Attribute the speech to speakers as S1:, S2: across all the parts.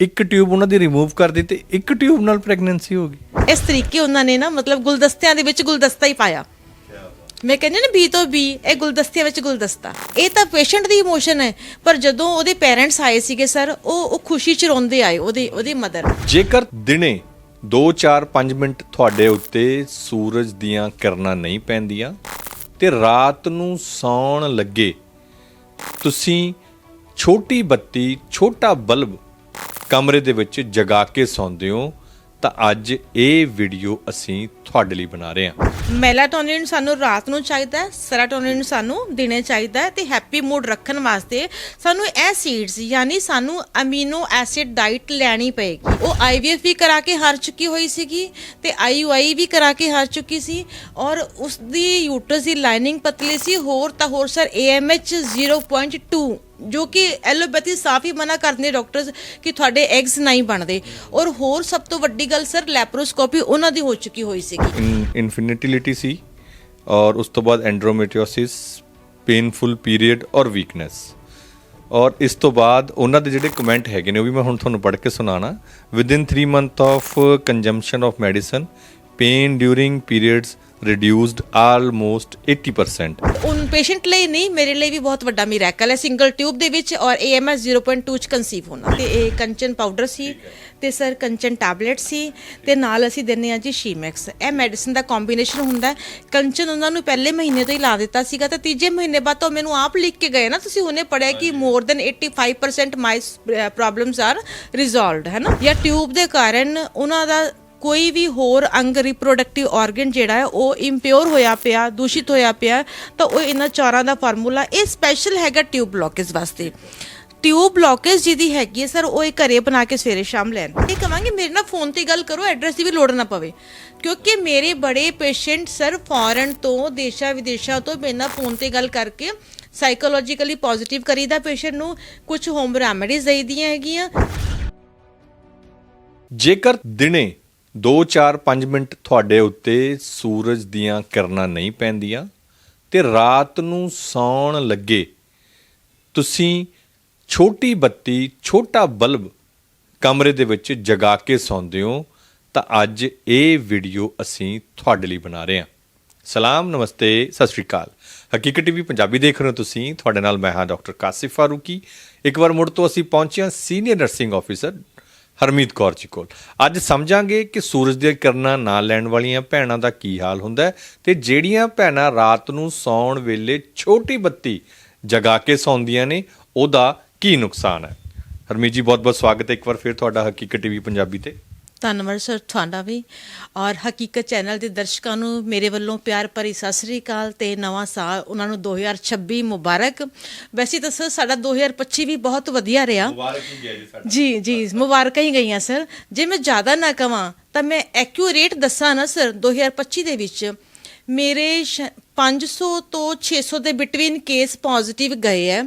S1: ਇੱਕ ਟਿਊਬ ਉਹਨਾਂ ਦੀ ਰਿਮੂਵ ਕਰ ਦਿੱਤੀ ਇੱਕ ਟਿਊਬ ਨਾਲ ਪ੍ਰੈਗਨੈਂਸੀ ਹੋ ਗਈ।
S2: ਇਸ ਤਰੀਕੇ ਉਹਨਾਂ ਨੇ ਨਾ ਮਤਲਬ ਗੁਲਦਸਤਿਆਂ ਦੇ ਵਿੱਚ ਗੁਲਦਸਤਾ ਹੀ ਪਾਇਆ। ਮੈਂ ਕਹਿੰਦੀ ਨਾ ਬੀ ਤੋਂ ਬੀ ਇਹ ਗੁਲਦਸਤਿਆਂ ਵਿੱਚ ਗੁਲਦਸਤਾ। ਇਹ ਤਾਂ ਪੇਸ਼ੈਂਟ ਦੀ ਇਮੋਸ਼ਨ ਹੈ ਪਰ ਜਦੋਂ ਉਹਦੇ ਪੇਰੈਂਟਸ ਆਏ ਸੀਗੇ ਸਰ ਉਹ ਉਹ ਖੁਸ਼ੀ ਚ ਰੋਂਦੇ ਆਏ ਉਹਦੇ ਉਹਦੀ ਮਦਰ
S1: ਜੇਕਰ ਦਿਨੇ 2 4 5 ਮਿੰਟ ਤੁਹਾਡੇ ਉੱਤੇ ਸੂਰਜ ਦੀਆਂ ਕਿਰਨਾਂ ਨਹੀਂ ਪੈਂਦੀਆਂ ਤੇ ਰਾਤ ਨੂੰ ਸੌਣ ਲੱਗੇ ਤੁਸੀਂ ਛੋਟੀ ਬੱਤੀ ਛੋਟਾ ਬਲਬ ਕਮਰੇ ਦੇ ਵਿੱਚ ਜਗਾ ਕੇ ਸੌਂਦੇ ਹੋ, ਤਾਂ ਅੱਜ ਇਹ ਵੀਡੀਓ ਅਸੀਂ ਤੁਹਾਡੇ ਲਈ ਬਣਾ ਰਹੇ ਹਾਂ।
S2: ਮੈਲਾਟੋਨਿਨ ਸਾਨੂੰ ਰਾਤ ਨੂੰ ਚਾਹੀਦਾ ਹੈ ਸੈਰਾਟੋਨਿਨ ਸਾਨੂੰ ਦਿਨੇ ਚਾਹੀਦਾ ਹੈ ਤੇ ਹੈਪੀ ਮੂਡ ਰੱਖਣ ਵਾਸਤੇ ਸਾਨੂੰ ਇਹ ਸੀਡਸ ਯਾਨੀ ਸਾਨੂੰ ਅਮੀਨੋ ਐਸਿਡ ਡਾਈਟ ਲੈਣੀ ਪਏਗੀ। ਉਹ ਆਈਵੀਐਫ ਵੀ ਕਰਾ ਕੇ ਹਾਰ ਚੁੱਕੀ ਹੋਈ ਸੀਗੀ ਤੇ ਆਈਯੂਆਈ ਵੀ ਕਰਾ ਕੇ ਹਾਰ ਚੁੱਕੀ ਸੀ ਔਰ ਉਸ ਦੀ ਯੂਟਰਸ ਦੀ ਲਾਈਨਿੰਗ ਪਤਲੀ ਸੀ, ਹੋਰ ਤਾਂ ਹੋਰ ਸਰ AMH 0.2 ਜੋ ਕਿ ਐਲੋਪੈਥੀ ਸਾਫ਼ ਹੀ ਮਨਾ ਕਰਦੇ ਡਾਕਟਰਸ ਕਿ ਤੁਹਾਡੇ ਐਗਸ ਨਹੀਂ ਬਣਦੇ। ਔਰ ਹੋਰ ਸਭ ਤੋਂ ਵੱਡੀ ਗੱਲ ਸਰ, ਲੈਪਰੋਸਕੋਪੀ ਉਹਨਾਂ ਦੀ ਹੋ ਚੁੱਕੀ ਹੋਈ ਸੀਗੀ।
S1: ਇਨਫਿਨਿਟਿਲਿਟੀ ਸੀ ਔਰ ਉਸ ਤੋਂ ਬਾਅਦ ਐਂਡਰੋਮੇਟ੍ਰਿਓਸਿਸ ਪੇਨਫੁਲ ਪੀਰੀਅਡ ਔਰ ਵੀਕਨੈਸ। ਔਰ ਇਸ ਤੋਂ ਬਾਅਦ ਉਹਨਾਂ ਦੇ ਜਿਹੜੇ ਕਮੈਂਟ ਹੈਗੇ ਨੇ, ਉਹ ਵੀ ਮੈਂ ਹੁਣ ਤੁਹਾਨੂੰ ਪੜ੍ਹ ਕੇ ਸੁਣਾਣਾ within 3 month of consumption of medicine pain during periods reduced almost 80%
S2: ਉਨ ਪੇਸ਼ੈਂਟ ਲਈ ਨਹੀਂ ਮੇਰੇ ਲਈ ਵੀ ਬਹੁਤ ਵੱਡਾ ਮਿਰੈਕਲ ਹੈ ਸਿੰਗਲ ਟਿਊਬ ਦੇ ਵਿੱਚ ਔਰ AMS 0.2 ਚ ਕਨਸੀਵ ਹੋਣਾ ਤੇ ਇਹ ਕੰਚਨ ਪਾਊਡਰ ਸੀ ਤੇ ਸਰ ਕੰਚਨ ਟੈਬਲੇਟ ਸੀ ਤੇ ਨਾਲ ਅਸੀਂ ਦਿੰਨੇ ਆ ਜੀ ਸ਼ੀਮੈਕਸ ਇਹ ਮੈਡੀਸਿਨ ਦਾ ਕੰਬੀਨੇਸ਼ਨ ਹੁੰਦਾ ਹੈ ਕੰਚਨ ਉਹਨਾਂ ਨੂੰ ਪਹਿਲੇ ਮਹੀਨੇ ਤੋਂ ਹੀ ਲਾ ਦਿੱਤਾ ਸੀਗਾ ਤੇ ਤੀਜੇ ਮਹੀਨੇ ਬਾਅਦ ਤਾਂ ਮੈਨੂੰ ਆਪ ਲਿਖ ਕੇ ਗਏ ਨਾ ਤੁਸੀਂ ਉਹਨੇ ਪੜਿਆ ਕਿ more than 85% my problems are resolved ਹੈ ਨਾ ਜਾਂ ਟਿਊਬ ਦੇ ਕਾਰਨ ਉਹਨਾਂ ਦਾ ਕੋਈ ਵੀ ਹੋਰ ਅੰਗ ਰਿਪਰੋਡਕਟਿਵ ਆਰਗਨ ਜਿਹੜਾ ਹੈ, ਉਹ ਇੰਪਿਓਰ ਹੋਇਆ ਪਿਆ, ਦੂਸ਼ਿਤ ਹੋਇਆ ਪਿਆ, ਤਾਂ ਉਹ ਇਹਨਾਂ ਚਾਰਾਂ ਦਾ ਫਾਰਮੂਲਾ ਇਹ ਸਪੈਸ਼ਲ ਹੈਗਾ ਟਿਊਬ ਬਲੌਕੇਜ ਵਾਸਤੇ। ਟਿਊਬ ਬਲੌਕੇਜ ਜਿਹਦੀ ਹੈਗੀ ਹੈ ਸਰ ਉਹ ਇਹ ਘਰੇ ਬਣਾ ਕੇ ਸਵੇਰੇ ਸ਼ਾਮ ਲੈਣ। ਇਹ ਕਵਾਂਗੇ ਮੇਰੇ ਨਾਲ ਫੋਨ ਤੇ ਗੱਲ ਕਰੋ ਐਡਰੈਸ ਦੀ ਵੀ ਲੋੜ ਨਾ ਪਵੇ। ਕਿਉਂਕਿ ਮੇਰੇ ਬੜੇ ਪੇਸ਼ੈਂਟ ਸਰ ਫੋਰਨ ਤੋਂ, ਦੇਸ਼ਾਂ ਵਿਦੇਸ਼ਾਂ ਤੋਂ ਮੇਰੇ ਨਾਲ ਫੋਨ ਤੇ ਗੱਲ ਕਰਕੇ ਸਾਈਕੋਲੋਜੀਕਲੀ ਪੋਜ਼ਿਟਿਵ ਕਰੀਦਾ ਪੇਸ਼ੈਂਟ ਨੂੰ। ਕੁਝ ਹੋਮ ਰੈਮੇਡੀਜ਼ ਦੇਈਦੀਆਂ ਹੈਗੀਆਂ।
S1: ਜੇਕਰ ਦਿਨੇ 2 4 5 ਮਿੰਟ ਤੁਹਾਡੇ ਉੱਤੇ ਸੂਰਜ ਦੀਆਂ ਕਿਰਨਾਂ ਨਹੀਂ ਪੈਂਦੀਆਂ ਤੇ ਰਾਤ ਨੂੰ ਸੌਣ ਲੱਗੇ। ਤੁਸੀਂ ਛੋਟੀ ਬੱਤੀ, ਛੋਟਾ ਬਲਬ ਕਮਰੇ ਦੇ ਵਿੱਚ ਜਗਾ ਕੇ ਸੌਂਦੇ ਹੋ, ਤਾਂ ਅੱਜ ਇਹ ਵੀਡੀਓ ਅਸੀਂ ਤੁਹਾਡੇ ਲਈ ਬਣਾ ਰਹੇ ਹਾਂ। ਸਲਾਮ, ਨਮਸਤੇ, ਸਤਿ ਸ਼੍ਰੀ ਅਕਾਲ। ਹਕੀਕਤ ਟੀਵੀ ਪੰਜਾਬੀ ਦੇਖ ਰਹੇ ਹੋ ਤੁਸੀਂ। ਤੁਹਾਡੇ ਨਾਲ ਮੈਂ ਹਾਂ ਡਾਕਟਰ ਕਾਸਿਫ ਫਾਰੂਕੀ। ਇੱਕ ਵਾਰ ਮੁੜ ਤੋਂ ਅਸੀਂ ਪਹੁੰਚੇ ਹਾਂ senior nursing officer Harmeet Kaur ji ਕੋਲ। ਅੱਜ ਸਮਝਾਂਗੇ ਕਿ ਸੂਰਜ ਦੀਆਂ ਕਿਰਨਾਂ ਨਾ ਲੈਣ ਵਾਲੀਆਂ ਭੈਣਾਂ ਦਾ ਕੀ ਹਾਲ ਹੁੰਦਾ ਹੈ ਤੇ ਜਿਹੜੀਆਂ ਭੈਣਾਂ ਰਾਤ ਨੂੰ ਸੌਣ ਵੇਲੇ ਛੋਟੀ ਬੱਤੀ ਜਗਾ ਕੇ ਸੌਂਦੀਆਂ ਨੇ, ਉਹਦਾ ਕੀ ਨੁਕਸਾਨ ਹੈ? ਹਰਮੀਤ ਜੀ ਬਹੁਤ ਬਹੁਤ ਸਵਾਗਤ ਹੈ ਇੱਕ ਵਾਰ ਫਿਰ ਤੁਹਾਡਾ ਹਕੀਕਤ ਟੀਵੀ ਪੰਜਾਬੀ ਤੇ।
S2: ਧੰਨਵਾਦ ਸਰ ਤੁਹਾਡਾ ਵੀ। ਔਰ ਹਕੀਕਤ ਚੈਨਲ ਦੇ ਦਰਸ਼ਕਾਂ ਨੂੰ ਮੇਰੇ ਵੱਲੋਂ ਪਿਆਰ ਭਰੀ ਸਤਿ ਸ੍ਰੀ ਅਕਾਲ ਤੇ ਨਵਾਂ ਸਾਲ ਉਹਨਾਂ ਨੂੰ 2026 ਮੁਬਾਰਕ। ਵੈਸੇ ਤਾਂ ਸਰ ਸਾਡਾ 2025 ਵੀ ਬਹੁਤ ਵਧੀਆ ਰਿਹਾ।
S1: ਮੁਬਾਰਕ ਹੀ ਗਿਆ ਜੀ ਸਾਡਾ।
S2: ਜੀ ਜੀ ਮੁਬਾਰਕਾਂ ਹੀ ਗਈਆਂ ਸਰ। ਜੇ ਮੈਂ ਜ਼ਿਆਦਾ ਨਾ ਕਵਾਂ ਤਾਂ ਮੈਂ ਐਕਿਊਰੇਟ ਦੱਸਾਂ ਨਾ ਸਰ 2025 ਦੇ ਵਿੱਚ। ਮੇਰੇ ਸ਼- 500 ਤੋਂ 600 ਦੇ ਬਿਟਵੀਨ ਕੇਸ ਪੋਜ਼ਿਟਿਵ ਗਏ ਹੈ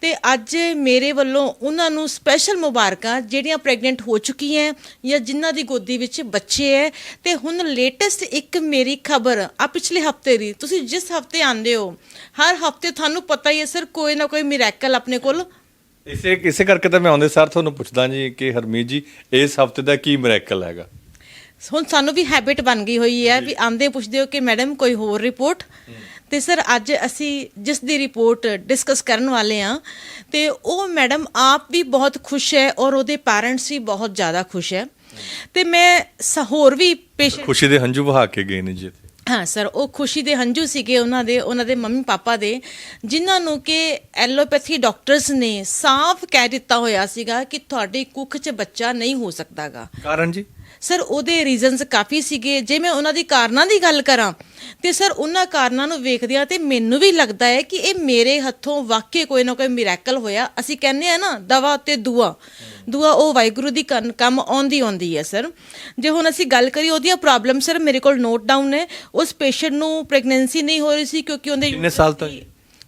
S2: ਤੇ ਅੱਜ ਮੇਰੇ ਵੱਲੋਂ ਉਹਨਾਂ ਨੂੰ ਸਪੈਸ਼ਲ ਮੁਬਾਰਕਾਂ ਜਿਹੜੀਆਂ ਪ੍ਰੈਗਨੈਂਟ ਹੋ ਚੁੱਕੀਆਂ ਜਾਂ ਜਿਨ੍ਹਾਂ ਦੀ ਗੋਦੀ ਵਿੱਚ ਬੱਚੇ ਹੈ ਤੇ ਹੁਣ ਲੇਟੈਸਟ ਇੱਕ ਮੇਰੀ ਖਬਰ ਆ ਪਿਛਲੇ ਹਫ਼ਤੇ ਦੀ। ਤੁਸੀਂ ਜਿਸ ਹਫ਼ਤੇ ਆਂਦੇ ਹੋ, ਹਰ ਹਫ਼ਤੇ ਤੁਹਾਨੂੰ ਪਤਾ ਹੀ ਹੈ ਸਰ, ਕੋਈ ਨਾ ਕੋਈ ਮਿਰੈਕਲ ਆਪਣੇ ਕੋਲ।
S1: ਇਸੇ ਇਸੇ ਕਰਕੇ ਤਾਂ ਮੈਂ ਆਉਂਦੇ ਸਰ ਤੁਹਾਨੂੰ ਪੁੱਛਦਾ ਜੀ ਕਿ ਹਰਮੀਤ ਜੀ, ਇਸ ਹਫ਼ਤੇ ਦਾ ਕੀ ਮਿਰੈਕਲ ਹੈਗਾ?
S2: ਹੁਣ ਸਾਨੂੰ ਵੀ ਹੈਬਿਟ ਬਣ ਗਈ ਹੋਈ ਹੈ ਵੀ ਆਂਦੇ ਪੁੱਛਦੇ ਹੋ ਕਿ ਮੈਡਮ ਕੋਈ ਹੋਰ ਰਿਪੋਰਟ ਤੇ ਸਰ ਅੱਜ ਅਸੀਂ ਜਿਸ ਦੀ ਰਿਪੋਰਟ ਡਿਸਕਸ ਕਰਨ ਵਾਲੇ ਆ ਤੇ ਉਹ ਮੈਡਮ ਆਪ ਵੀ ਬਹੁਤ ਖੁਸ਼ ਹੈ ਔਰ ਉਹਦੇ ਪੈਰੈਂਟਸ ਵੀ ਬਹੁਤ ਜ਼ਿਆਦਾ ਖੁਸ਼ ਹੈ। ਤੇ ਮੈਂ ਹੋਰ ਵੀ ਪੇਸ਼ੈਂਟ
S1: ਖੁਸ਼ੀ ਦੇ ਹੰਝੂ ਵਹਾ ਕੇ ਗਏ ਨੇ ਜੀ।
S2: ਹਾਂ ਸਰ ਉਹ ਖੁਸ਼ੀ ਦੇ ਹੰਝੂ ਸੀਗੇ ਉਹਨਾਂ ਦੇ ਉਹਨਾਂ ਦੇ ਮੰਮੀ ਪਾਪਾ ਦੇ ਜਿਨ੍ਹਾਂ ਨੂੰ ਕਿ ਐਲੋਪੈਥੀ ਡਾਕਟਰਸ ਨੇ ਸਾਫ਼ ਕਹਿ ਦਿੱਤਾ ਹੋਇਆ ਸੀਗਾ ਕਿ ਤੁਹਾਡੀ ਕੁੱਖ 'ਚ ਬੱਚਾ ਨਹੀਂ ਹੋ ਸਕਦਾਗਾ।
S1: ਕਾਰਨ ਜੀ?
S2: ਸਰ ਉਹਦੇ ਰੀਜ਼ਨਸ ਕਾਫੀ ਸੀਗੇ। ਜੇ ਮੈਂ ਉਹਨਾਂ ਦੀ ਕਾਰਨਾਂ ਦੀ ਗੱਲ ਕਰਾਂ ਤੇ ਸਰ ਉਹਨਾਂ ਕਾਰਨਾਂ ਨੂੰ ਵੇਖਦਿਆਂ ਤੇ ਮੈਨੂੰ ਵੀ ਲੱਗਦਾ ਹੈ ਕਿ ਇਹ ਮੇਰੇ ਹੱਥੋਂ ਵਾਕਈ ਕੋਈ ਨਾ ਕੋਈ ਮਿਰੈਕਲ ਹੋਇਆ। ਅਸੀਂ ਕਹਿੰਦੇ ਆ ਨਾ ਦਵਾ ਤੇ ਦੁਆ। ਦੁਆ ਉਹ ਵਾਹਿਗੁਰੂ ਦੀ ਕੰਮ ਆਉਂਦੀ ਆਉਂਦੀ ਹੈ ਸਰ। ਜੇ ਹੁਣ ਅਸੀਂ ਗੱਲ ਕਰੀ ਉਹਦੀਆਂ ਪ੍ਰੋਬਲਮ ਸਰ ਮੇਰੇ ਕੋਲ ਨੋਟ ਡਾਊਨ ਹੈ ਉਸ ਪੇਸ਼ੈਂਟ ਨੂੰ ਪ੍ਰੈਗਨੈਂਸੀ ਨਹੀਂ ਹੋ ਰਹੀ ਸੀ ਕਿਉਂਕਿ ਉਹਦੇ
S1: ਕਿੰਨੇ ਸਾਲ ਤੋਂ?